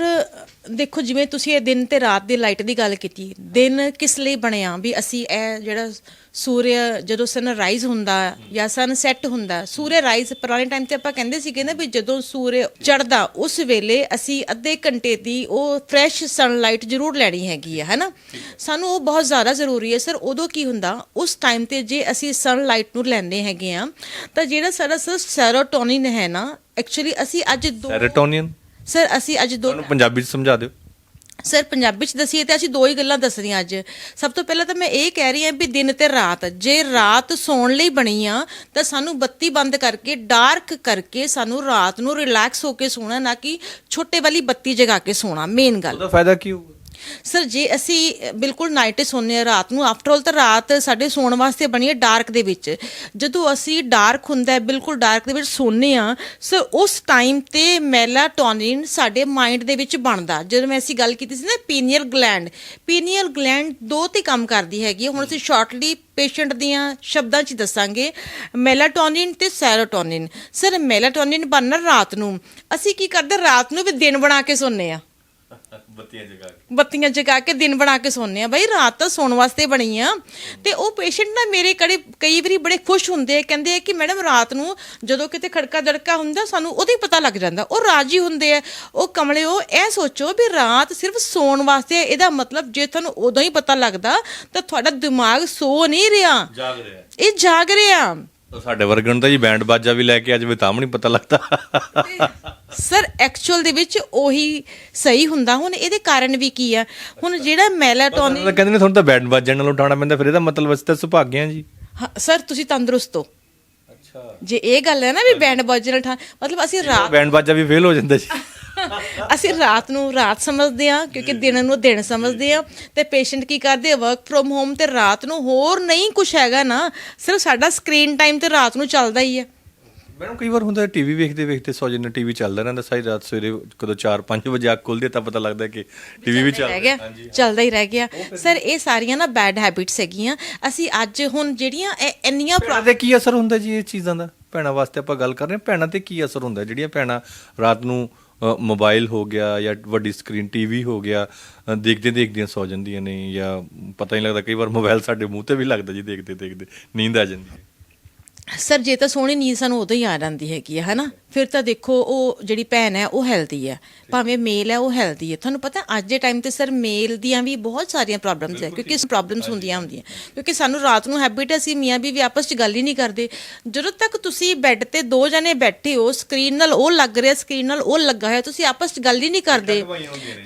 S2: ਦੇਖੋ, ਜਿਵੇਂ ਤੁਸੀਂ ਇਹ ਦਿਨ ਤੇ ਰਾਤ ਦੀ ਲਾਈਟ ਦੀ ਗੱਲ ਕੀਤੀ, ਦਿਨ ਕਿਸ ਲਈ ਬਣਿਆ? ਵੀ ਅਸੀਂ ਇਹ ਜਿਹੜਾ ਸੂਰਯ, ਜਦੋਂ ਸਨ ਰਾਈਜ਼ ਹੁੰਦਾ ਜਾਂ ਸਨ ਸੈੱਟ ਹੁੰਦਾ, ਸੂਰਯ ਰਾਈਜ਼ ਪੁਰਾਣੇ ਟਾਈਮ ਤੇ ਆਪਾਂ ਕਹਿੰਦੇ ਸੀਗੇ ਨਾ ਵੀ ਜਦੋਂ ਸੂਰਯ ਚੜਦਾ ਉਸ ਵੇਲੇ ਅਸੀਂ ਅੱਧੇ ਘੰਟੇ ਦੀ ਉਹ ਫਰੈਸ਼ ਸਨਲਾਈਟ ਜ਼ਰੂਰ ਲੈਣੀ ਹੈਗੀ ਹੈ ਹੈਨਾ? ਸਾਨੂੰ ਉਹ ਬਹੁਤ ਜ਼ਿਆਦਾ ਜ਼ਰੂਰੀ ਹੈ ਸਰ ਉਦੋਂ ਕੀ ਹੁੰਦਾ? ਉਸ ਟਾਈਮ ਤੇ ਜੇ ਅਸੀਂ ਸਨਲਾਈਟ ਨੂੰ ਲੈਂਦੇ ਹੈਗੇ ਆ, ਤਾਂ ਜਿਹੜਾ ਸਾਡਾ ਸਰ ਸੈਰੋਟੋਨਿਨ ਹੈ ਨਾ ਐਕਚੁਅਲੀ ਅਸੀਂ ਅੱਜ ਦੋ
S1: ਸੈਰੋਟੋਨੀਅਨ
S2: ਸਰ ਅਸੀਂ ਅੱਜ ਦੋ
S1: ਤੁਹਾਨੂੰ ਪੰਜਾਬੀ 'ਚ ਸਮਝਾ ਦਿਓ।
S2: ਸਰ ਪੰਜਾਬੀ ਚ ਦਸੀਏ ਤੇ ਅਸੀਂ ਦੋ ਹੀ ਗੱਲਾਂ ਦੱਸਣੀਆਂ ਅੱਜ। ਸਭ ਤੋਂ ਪਹਿਲਾਂ ਤਾਂ ਮੈਂ ਇਹ ਕਹਿ ਰਹੀ ਹਾਂ ਵੀ ਦਿਨ ਤੇ ਰਾਤ ਜੇ ਰਾਤ ਸੌਣ ਲਈ ਬਣੀ ਆ ਤਾਂ ਸਾਨੂੰ ਬੱਤੀ ਬੰਦ ਕਰਕੇ ਡਾਰਕ ਕਰਕੇ ਸਾਨੂੰ ਰਾਤ ਨੂੰ ਰਿਲੈਕਸ ਹੋ ਕੇ ਸੋਣਾ ਨਾ ਕਿ ਛੋਟੇ ਵਾਲੀ ਬੱਤੀ ਜਗਾ ਕੇ ਸੋਣਾ ਮੇਨ ਗੱਲ।
S1: ਉਹਦਾ ਫਾਇਦਾ ਕੀ ਹੋਊਗਾ?
S2: ਸਰ ਜੇ ਅਸੀਂ ਬਿਲਕੁਲ ਨਾਈਟ ਸੌਂਦੇ ਆ ਰਾਤ ਨੂੰ ਆਫਟਰ ਆਲ ਤਾਂ ਰਾਤ ਸਾਡੇ ਸੌਣ ਵਾਸਤੇ ਬਣੀ ਹੈ ਡਾਰਕ ਦੇ ਵਿੱਚ। ਜਦੋਂ ਅਸੀਂ ਡਾਰਕ ਹੁੰਦਾ ਹੈ, ਬਿਲਕੁਲ ਡਾਰਕ ਦੇ ਵਿੱਚ ਸੌਂਦੇ ਆ ਸਰ ਉਸ ਟਾਈਮ ਤੇ ਮੈਲਾਟੋਨਿਨ ਸਾਡੇ ਮਾਈਂਡ ਦੇ ਵਿੱਚ ਬਣਦਾ। ਜਦੋਂ ਮੈਂ ਅਸੀਂ ਗੱਲ ਕੀਤੀ ਸੀ ਨਾ ਪੀਨੀਅਲ ਗਲੈਂਡ ਪੀਨੀਅਲ ਗਲੈਂਡ ਦੋ ਤੇ ਕੰਮ ਕਰਦੀ ਹੈਗੀ ਹੈ। ਹੁਣ ਅਸੀਂ ਸ਼ਾਰਟਲੀ ਪੇਸ਼ੈਂਟ ਦੀਆਂ ਸ਼ਬਦਾਂ 'ਚ ਦੱਸਾਂਗੇ। ਮੈਲਾਟੋਨਿਨ ਤੇ ਸੈਰੋਟੋਨਿਨ ਸਰ ਮੈਲਾਟੋਨਿਨ ਬਣਨਾ ਰਾਤ ਨੂੰ। ਅਸੀਂ ਕੀ ਕਰਦੇ, ਰਾਤ ਨੂੰ ਵੀ ਦਿਨ ਬਣਾ ਕੇ ਸੌਂਦੇ ਆ
S1: ਬੱਤੀਆਂ ਜਗਾ ਕੇ।
S2: ਬੱਤੀਆਂ ਜਗਾ ਕੇ ਦਿਨ ਬਣਾ ਕੇ ਸੌਂਦੇ ਆ। ਬਈ ਰਾਤ ਤਾਂ ਸੌਣ ਵਾਸਤੇ ਬਣੀ ਆ। ਤੇ ਉਹ ਪੇਸ਼ੈਂਟ ਨਾ ਮੇਰੇ ਕੜੇ ਕਈ ਵਾਰੀ ਬੜੇ ਖੁਸ਼ ਹੁੰਦੇ ਆ। ਕਹਿੰਦੇ ਆ ਕਿ ਮੈਡਮ ਰਾਤ ਨੂੰ ਜਦੋਂ ਕਿਤੇ ਖੜਕਾ ਦੜਕਾ ਹੁੰਦਾ ਸਾਨੂੰ ਉਹਦਾ ਹੀ ਪਤਾ ਲੱਗ ਜਾਂਦਾ। ਉਹ ਰਾਜੀ ਹੁੰਦੇ ਆ। ਉਹ ਕਮਲਿਓ ਇਹ ਸੋਚੋ ਵੀ ਰਾਤ ਸਿਰਫ ਸੌਣ ਵਾਸਤੇ। ਇਹਦਾ ਮਤਲਬ ਜੇ ਤੁਹਾਨੂੰ ਉਦੋਂ ਹੀ ਪਤਾ ਲੱਗਦਾ ਤਾਂ ਤੁਹਾਡਾ ਦਿਮਾਗ ਸੋ ਨਹੀਂ ਰਿਹਾ।
S1: ਜਾਗ ਰਿਹਾ।
S2: ਇਹ ਜਾਗ ਰਿਹਾ।
S1: ਸਾਡੇ ਵਰਗਣ ਤਾਂ ਜੀ ਬੈਂਡ ਬਾਜਾ ਵੀ ਲੈ ਕੇ ਅੱਜ ਵੀ ਤਾਂ ਵੀ ਨਹੀਂ ਪਤਾ ਲੱਗਦਾ।
S2: ਸਰ ਐਕਚੁਅਲ ਦੇ ਵਿੱਚ ਉਹੀ ਸਹੀ ਹੁੰਦਾ। ਹੁਣ ਇਹਦੇ ਕਾਰਨ ਵੀ ਕੀ ਆ? ਹੁਣ ਜਿਹੜਾ ਮੈਲਾਟੋਨਿਨ
S1: ਕਹਿੰਦੇ ਨੇ ਤੁਹਾਨੂੰ ਤਾਂ ਬੈਂਡ ਬਾਜਣ ਨਾਲ ਉਠਾਉਣਾ ਪੈਂਦਾ ਫਿਰ ਇਹਦਾ ਮਤਲਬ ਅਸੀਂ ਤਾਂ ਸੁਭਾਗਿਆ ਜੀ।
S2: ਸਰ ਤੁਸੀਂ ਤੰਦਰੁਸਤ ਹੋ।
S1: ਅੱਛਾ।
S2: ਜੇ ਇਹ ਗੱਲ ਹੈ ਨਾ ਵੀ ਬੈਂਡ ਬਾਜੇ ਨਾਲ ਮਤਲਬ ਅਸੀਂ ਰਾਤ
S1: ਬੈਂਡ ਬਾਜਾ ਵੀ ਫੇਲ ਹੋ ਜਾਂਦਾ ਜੀ।
S2: ਅਸੀਂ ਰਾਤ ਨੂੰ ਰਾਤ ਸਮਝਦੇ ਆ ਕਿਉਂਕਿ ਦਿਨ ਨੂੰ ਦਿਨ ਸਮਝਦੇ ਆ ਤੇ ਪੇਸ਼ੈਂਟ ਕੀ ਕਰਦੇ ਵਰਕ ਫਰੋਮ ਹੋਮ ਤੇ ਰਾਤ ਨੂੰ ਹੋਰ ਨਹੀਂ ਕੁਝ ਹੈਗਾ ਨਾ ਸਿਰਫ ਸਾਡਾ ਸਕਰੀਨ ਟਾਈਮ ਤੇ ਰਾਤ ਨੂੰ ਚੱਲਦਾ ਹੀ ਹੈ।
S1: ਮੈਨੂੰ ਕਈ ਵਾਰ ਹੁੰਦਾ ਟੀਵੀ ਵੇਖਦੇ ਵੇਖਦੇ ਸੌ ਜਾਂਦੇ ਟੀਵੀ ਚੱਲਦਾ ਰਹਿੰਦਾ ਸਾਰੀ ਰਾਤ ਸਵੇਰੇ ਕਦੋਂ 4-5 ਵਜੇ ਅੱਖ ਖੁੱਲਦੀ ਤਾਂ ਪਤਾ ਲੱਗਦਾ ਕਿ ਟੀਵੀ ਵੀ ਚੱਲ
S2: ਰਹਿ ਗਿਆ
S1: ਹਾਂਜੀ।
S2: ਚੱਲਦਾ ਹੀ ਰਹਿ ਗਿਆ। ਸਰ ਇਹ ਸਾਰੀਆਂ ਨਾ ਬੈਡ ਹੈਬਿਟਸ ਹੈਗੀਆਂ। ਅਸੀਂ ਅੱਜ ਹੁਣ ਜਿਹੜੀਆਂ ਇਹ ਇੰਨੀਆਂ
S1: ਤੇ ਕੀ ਅਸਰ ਹੁੰਦਾ ਜੀ ਇਹ ਚੀਜ਼ਾਂ ਦਾ? ਭੈਣਾਂ ਵਾਸਤੇ ਆਪਾਂ ਗੱਲ ਕਰ ਰਹੇ ਹਾਂ ਭੈਣਾਂ ਤੇ ਕੀ ਅਸਰ ਹੁੰਦਾ? ਜਿਹੜੀਆਂ ਭੈਣਾਂ ਰਾਤ ਨੂੰ ਮੋਬਾਈਲ ਹੋ ਗਿਆ ਜਾਂ ਵੱਡੀ ਸਕਰੀਨ ਟੀਵੀ ਹੋ ਗਿਆ ਅ, ਦੇਖਦੇ ਦੇਖਦੀਆਂ ਸੌ ਜਾਂਦੀਆਂ ਨੇ ਜਾਂ ਪਤਾ ਨਹੀਂ ਲੱਗਦਾ ਕਈ ਵਾਰ ਮੋਬਾਈਲ ਸਾਡੇ ਮੂੰਹ ਤੇ ਵੀ ਲੱਗਦਾ ਜੀ ਦੇਖਦੇ ਦੇਖਦੇ ਨੀਂਦ ਆ ਜਾਂਦੀ ਹੈ।
S2: ਸਰ ਜੇ ਤਾਂ ਸੋਹਣੀ ਨੀਂਦ ਸਾਨੂੰ ਉਦੋਂ ਹੀ ਆ ਜਾਂਦੀ ਹੈਗੀ ਹੈ ਹਨਾ? ਫਿਰ ਤਾਂ ਦੇਖੋ ਉਹ ਜਿਹੜੀ ਭੈਣ ਹੈ ਉਹ ਹੈਲਦੀ ਹੈ। ਭਾਵੇਂ ਮੇਲ ਹੈ ਉਹ ਹੈਲਦੀ ਹੈ। ਤੁਹਾਨੂੰ ਪਤਾ ਅੱਜ ਦੇ ਟਾਈਮ ਤੇ ਸਰ ਮੇਲ ਦੀਆਂ ਵੀ ਬਹੁਤ ਸਾਰੀਆਂ ਪ੍ਰੋਬਲਮਸ ਹੈ ਕਿਉਂਕਿ ਇਸ ਪ੍ਰੋਬਲਮਸ ਹੁੰਦੀਆਂ ਹੁੰਦੀਆਂ। ਕਿਉਂਕਿ ਸਾਨੂੰ ਰਾਤ ਨੂੰ ਹੈਬਿਟ ਹੈ ਅਸੀਂ ਮੀਆਂ ਵੀ ਆਪਸ ਚ ਗੱਲ ਹੀ ਨਹੀਂ ਕਰਦੇ। ਜਦੋਂ ਤੱਕ ਤੁਸੀਂ ਬੈੱਡ ਤੇ ਦੋ ਜਣੇ ਬੈਠੇ ਹੋ ਸਕਰੀਨ ਨਾਲ ਉਹ ਲੱਗ ਰਿਹਾ ਸਕਰੀਨ ਨਾਲ ਉਹ ਲੱਗਾ ਹੋਇਆ ਤੁਸੀਂ ਆਪਸ ਚ ਗੱਲ ਹੀ ਨਹੀਂ ਕਰਦੇ।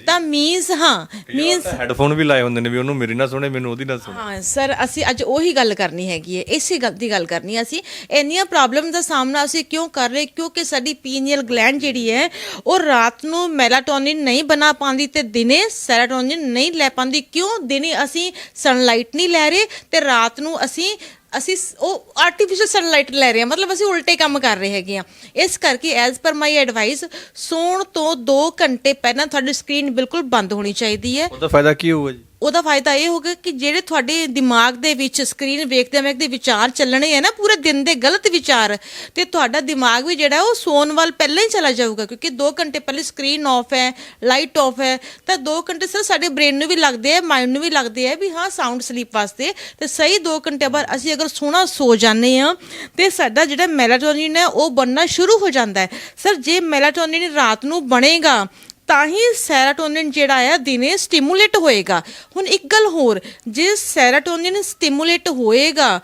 S2: ਤਾਂ ਮੀਨਸ ਹਾਂ ਮੀਨਸ
S1: ਹੈੱਡਫੋਨ ਵੀ ਲਾਏ ਹੁੰਦੇ ਨੇ ਵੀ ਉਹਨੂੰ ਮੇਰੀ ਨਾ ਸੁਣੇ ਮੈਨੂੰ ਉਹਦੀ ਨਾ ਸੁਣੇ।
S2: ਹਾਂ ਸਰ ਅਸੀਂ ਅੱਜ ਉਹੀ ਗੱਲ ਕਰਨੀ ਹੈਗੀ ਹੈ ਇਸੇ ਗੱਲ ਦੀ ਗੱਲ ਕਰਨੀ ਅਸੀਂ ਇੰਨੀਆਂ ਪ੍ਰੋਬਲਮ ਦਾ ਸਾਹਮਣਾ ਅਸੀਂ ਕਿਉਂ ਕਰ ਰਹੇ ਕਿਉਂਕਿ ਸਾਡੀ ਪੀਨੀਅਲ ਗਲੈਂਡ ਜਿਹੜੀ ਹੈ, ਉਹ ਰਾਤ ਨੂੰ ਮੈਲਾਟੋਨਿਨ ਨਹੀਂ ਬਣਾ ਪਾਉਂਦੀ ਤੇ ਦਿਨੇ ਸੈਰਾਟੋਨਿਨ ਨਹੀਂ ਲੈ ਪਾਉਂਦੀ। ਕਿਉਂ? ਦਿਨੇ ਅਸੀਂ ਸਨਲਾਈਟ ਨਹੀਂ ਲੈ ਰਹੇ ਤੇ ਰਾਤ ਨੂੰ ਅਸੀਂ ਅਸੀਂ ਉਹ ਆਰਟੀਫੀਸ਼ੀਅਲ ਸਨਲਾਈਟ ਲੈ ਰਹੇ ਹਾਂ। ਮਤਲਬ ਅਸੀਂ ਉਲਟੇ ਕੰਮ ਕਰ ਰਹੇ ਹੈਗੇ ਆ ਇਸ ਕਰਕੇ ਐਜ਼ ਪਰ ਮਾਈ ਐਡਵਾਈਸ ਸੌਣ ਤੋਂ 2 ਘੰਟੇ ਪਹਿਲਾਂ ਤੁਹਾਡੀ ਸਕਰੀਨ ਬਿਲਕੁਲ ਬੰਦ ਹੋਣੀ ਚਾਹੀਦੀ ਹੈ।
S1: ਉਹਦਾ ਫਾਇਦਾ ਕੀ ਹੋਊਗਾ ਜੀ?
S2: ਉਹਦਾ ਫਾਇਦਾ ਇਹ ਹੋਗਾ ਕਿ ਜਿਹੜੇ ਤੁਹਾਡੇ ਦਿਮਾਗ ਦੇ ਵਿੱਚ ਸਕਰੀਨ ਵੇਖਦੇ ਵੇਖਦੇ ਵਿਚਾਰ ਚੱਲਣੇ ਹੈ ਨਾ, ਪੂਰੇ ਦਿਨ ਦੇ ਗਲਤ ਵਿਚਾਰ, ਤੇ ਤੁਹਾਡਾ ਦਿਮਾਗ ਵੀ ਜਿਹੜਾ ਉਹ ਸੌਣ ਵੱਲ ਪਹਿਲਾਂ ਹੀ ਚਲਾ ਜਾਊਗਾ, ਕਿਉਂਕਿ 2 ਘੰਟੇ ਪਹਿਲੇ ਸਕਰੀਨ ਆਫ ਹੈ ਲਾਈਟ ਆਫ ਹੈ, ਤਾਂ 2 ਘੰਟੇ ਸਿਰ ਸਾਡੇ ਬ੍ਰੇਨ ਨੂੰ ਵੀ ਲੱਗਦੇ ਆ ਮਾਈਂਡ ਨੂੰ ਵੀ ਲੱਗਦੇ ਆ ਵੀ ਹਾਂ ਸਾਊਂਡ ਸਲੀਪ ਵਾਸਤੇ, ਤੇ ਸਹੀ 2 ਘੰਟੇ ਬਾਅਦ ਅਸੀਂ ਅਗਰ ਸੋਹਣਾ ਸੋ ਜਾਂਦੇ ਆ ਤੇ ਸਾਡਾ ਜਿਹੜਾ ਮੈਲਾਟੋਨਿਨ ਹੈ, ਉਹ ਬਣਨਾ ਸ਼ੁਰੂ ਹੋ ਜਾਂਦਾ ਹੈ। ਸਰ ਜੇ ਮੈਲਾਟੋਨਿਨ ਰਾਤ ਨੂੰ ਬਣੇਗਾ ਤਾਂ ਹੀ ਸੈਰਾਟੋਨਿਨ ਜਿਹੜਾ ਆ, ਦਿਨੇ ਸਟਿਮੂਲੇਟ ਹੋਏਗਾ। ਹੁਣ ਇੱਕ ਗੱਲ ਹੋਰ, ਜੇ ਸੈਰਾਟੋਨਿਨ ਸਟਿਮੂਲੇਟ ਹੋਏਗਾ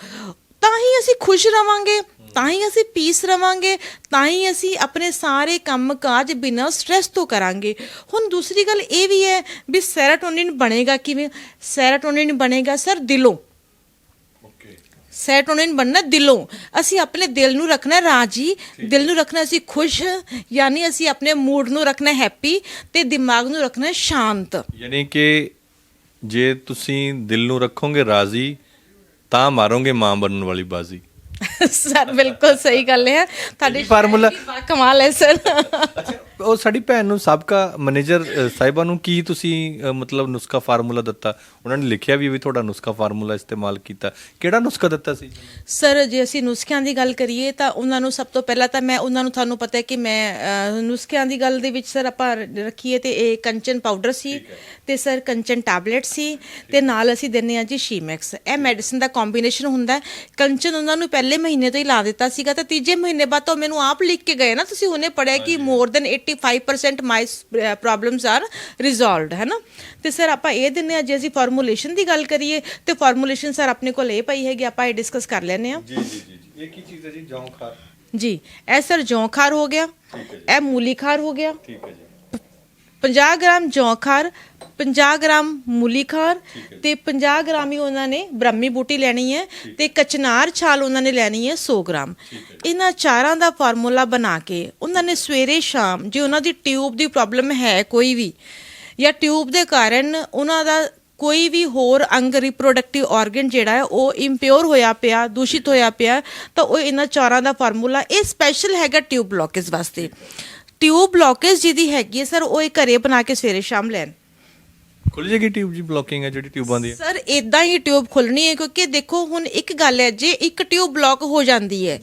S2: ਤਾਂ ਹੀ ਅਸੀਂ ਖੁਸ਼ ਰਵਾਂਗੇ ਤਾਂ ਹੀ ਅਸੀਂ ਪੀਸ ਰਵਾਂਗੇ ਤਾਂ ਹੀ ਅਸੀਂ ਆਪਣੇ ਸਾਰੇ ਕੰਮ ਕਾਜ ਬਿਨਾਂ ਸਟ੍ਰੈਸ ਤੋਂ ਕਰਾਂਗੇ। ਹੁਣ ਦੂਸਰੀ ਗੱਲ ਇਹ ਵੀ ਹੈ ਵੀ ਸੈਰਾਟੋਨਿਨ ਬਣੇਗਾ ਕਿਵੇਂ? ਸੈਰਾਟੋਨਿਨ ਬਣੇਗਾ, ਸਰ, ਦਿਲੋਂ। ਸੈਰੋਟੋਨਿਨ ਬਣਨਾ ਦਿਲੋਂ। ਅਸੀਂ ਆਪਣੇ ਦਿਲ ਨੂੰ ਰੱਖਣਾ ਰਾਜੀ ਦਿਲ ਨੂੰ ਰੱਖਣਾ ਅਸੀਂ ਖੁਸ਼ ਯਾਨੀ ਅਸੀਂ ਆਪਣੇ ਮੂਡ ਨੂੰ ਰੱਖਣਾ ਹੈਪੀ ਤੇ ਦਿਮਾਗ ਨੂੰ ਰੱਖਣਾ ਸ਼ਾਂਤ।
S1: ਯਾਨੀ ਕਿ ਜੇ ਤੁਸੀਂ ਦਿਲ ਨੂੰ ਰੱਖੋਗੇ ਰਾਜ਼ੀ ਤਾਂ ਮਾਰੋਗੇ ਮਾਂ ਬਣਨ ਵਾਲੀ ਬਾਜ਼ੀ।
S2: ਸਰ ਬਿਲਕੁਲ ਸਹੀ ਗੱਲ ਹੈ। ਤੁਹਾਡੀ
S1: ਫਾਰਮੂਲਾ-
S2: ਕਮਾਲ ਹੈ ਸਰ।
S1: ਉਹ ਸਾਡੀ ਭੈਣ ਨੂੰ ਸਾਬਕਾ ਮੈਨੇਜਰ ਸਾਹਿਬਾ ਨੂੰ ਕੀ ਤੁਸੀਂ ਅ, ਮਤਲਬ ਨੁਸਖਾ ਫਾਰਮੂਲਾ ਦਿੱਤਾ? ਉਹਨਾਂ ਨੇ ਲਿਖਿਆ ਵੀ ਵੀ ਤੁਹਾਡਾ ਨੁਸਖਾ ਫਾਰਮੂਲਾ ਇਸਤੇਮਾਲ ਕੀਤਾ। ਕਿਹੜਾ ਨੁਸਖਾ ਦਿੱਤਾ ਸੀ?
S2: ਸਰ ਜੇ ਅਸੀਂ ਨੁਸਖਿਆਂ ਦੀ ਗੱਲ ਕਰੀਏ ਤਾਂ ਉਹਨਾਂ ਨੂੰ ਸਭ ਤੋਂ ਪਹਿਲਾਂ ਤਾਂ ਮੈਂ ਉਹਨਾਂ ਨੂੰ ਤੁਹਾਨੂੰ ਪਤਾ ਹੈ ਕਿ ਮੈਂ ਅਹ, ਨੁਸਖਿਆਂ ਦੀ ਗੱਲ ਦੇ ਵਿੱਚ ਸਰ ਆਪਾਂ ਰ- ਰੱਖੀਏ ਤੇ ਇਹ ਕੰਚਨ ਪਾਊਡਰ ਸੀ ਤੇ ਸਰ ਕੰਚਨ ਟੈਬਲੇਟ ਸੀ ਤੇ ਨਾਲ ਅਸੀਂ ਦਿੰਨੇ ਆ ਜੀ ਸ਼ੀਮੈਕਸ ਇਹ ਮੈਡੀਸਿਨ ਦਾ ਕੰਬੀਨੇਸ਼ਨ ਹੁੰਦਾ ਹੈ। ਕੰਚਨ ਉਹਨਾਂ ਨੂੰ ਪਹਿਲੇ ਮਹੀਨੇ ਤੋਂ ਹੀ ਲਾ ਦਿੱਤਾ ਸੀਗਾ ਤੇ ਤੀਜੇ ਮਹੀਨੇ ਬਾਅਦ ਤਾਂ ਮੈਨੂੰ ਆਪ ਲਿਖ ਕੇ ਗਏ ਨਾ ਤੁਸੀਂ ਹੁਣੇ ਪੜਿਆ ਕਿ more than 85% my problems are resolved ਹੈ ਨਾ? ਤੇ ਸਰ ਆਪਾਂ ਇਹ ਦਿੰਨੇ ਆ ਜੇ ਅਸੀਂ ਫਾਰਮੂਲੇਸ਼ਨ ਦੀ ਗੱਲ ਕਰੀਏ ਤੇ ਫਾਰਮੂਲੇਸ਼ਨ ਸਰ ਆਪਣੇ ਕੋਲ ਇਹ ਪਈ ਹੈਗੀ ਆਪਾਂ ਇਹ ਡਿਸਕਸ ਕਰ ਲੈਨੇ ਆ
S1: ਜੀ ਜੀ ਜੀ ਇਹ ਕੀ ਚੀਜ਼ ਹੈ ਜੀ ਜੌਂ ਖਾਰ।
S2: ਜੀ ਇਹ ਸਰ ਜੌਂ ਖਾਰ ਹੋ ਗਿਆ ਇਹ ਮੂਲੀ ਖਾਰ ਹੋ ਗਿਆ।
S1: ਠੀਕ ਹੈ ਜੀ।
S2: 50 ਗ੍ਰਾਮ ਜੌਂ ਖਾਰ 50 ਗ੍ਰਾਮ ਮੂਲੀ ਖਾਰ ਤੇ 50 ਗ੍ਰਾਮ ਹੀ ਉਹਨਾਂ ਨੇ ਬ੍ਰਹਮੀ ਬੂਟੀ ਲੈਣੀ ਹੈ ਤੇ ਕਚਨਾਰ ਛਾਲ ਉਹਨਾਂ ਨੇ ਲੈਣੀ ਹੈ 100 ਗ੍ਰਾਮ। ਇਹਨਾਂ ਚਾਰਾਂ ਦਾ ਫਾਰਮੂਲਾ ਬਣਾ ਕੇ ਉਹਨਾਂ ਨੇ ਸਵੇਰੇ ਸ਼ਾਮ ਜੇ ਉਹਨਾਂ ਦੀ ਟਿਊਬ ਦੀ ਪ੍ਰੋਬਲਮ ਹੈ ਕੋਈ ਵੀ ਜਾਂ ਟਿਊਬ ਦੇ ਕਾਰਨ ਉਹਨਾਂ ਦਾ ਕੋਈ ਵੀ ਹੋਰ ਅੰਗ ਰਿਪਰੋਡਕਟਿਵ ਆਰਗਨ ਜਿਹੜਾ ਹੈ ਉਹ ਇੰਪਿਓਰ ਹੋਇਆ ਪਿਆ ਦੂਸ਼ਿਤ ਹੋਇਆ ਪਿਆ ਤਾਂ ਉਹ ਇਹਨਾਂ ਚਾਰਾਂ ਦਾ ਫਾਰਮੂਲਾ ਇਹ ਸਪੈਸ਼ਲ ਹੈਗਾ ਟਿਊਬ ਬਲੌਕੇਜ ਵਾਸਤੇ। ਟਿਊਬ ਬਲੌਕੇਜ ਜਿਹਦੀ ਹੈਗੀ ਹੈ ਸਰ ਉਹ ਇਹ ਘਰੇ ਬਣਾ ਕੇ ਸਵੇਰੇ ਸ਼ਾਮ ਲੈਣ।
S1: ਖੁੱਲ ਜੇਗੀ ਟਿਊਬ ਜੀ ਬਲੋਕਿੰਗ ਹੈ ਜਿਹੜੀ ਟਿਊਬਾਂ ਦੀ?
S2: ਸਰ ਇਦਾਂ ਹੀ ਟਿਊਬ ਖੁੱਲਣੀ ਹੈ ਕਿਉਂਕਿ ਦੇਖੋ ਹੁਣ ਇੱਕ ਗੱਲ ਹੈ ਜੇ ਇੱਕ ਟਿਊਬ ਬਲੌਕ ਹੋ ਜਾਂਦੀ ਹੈ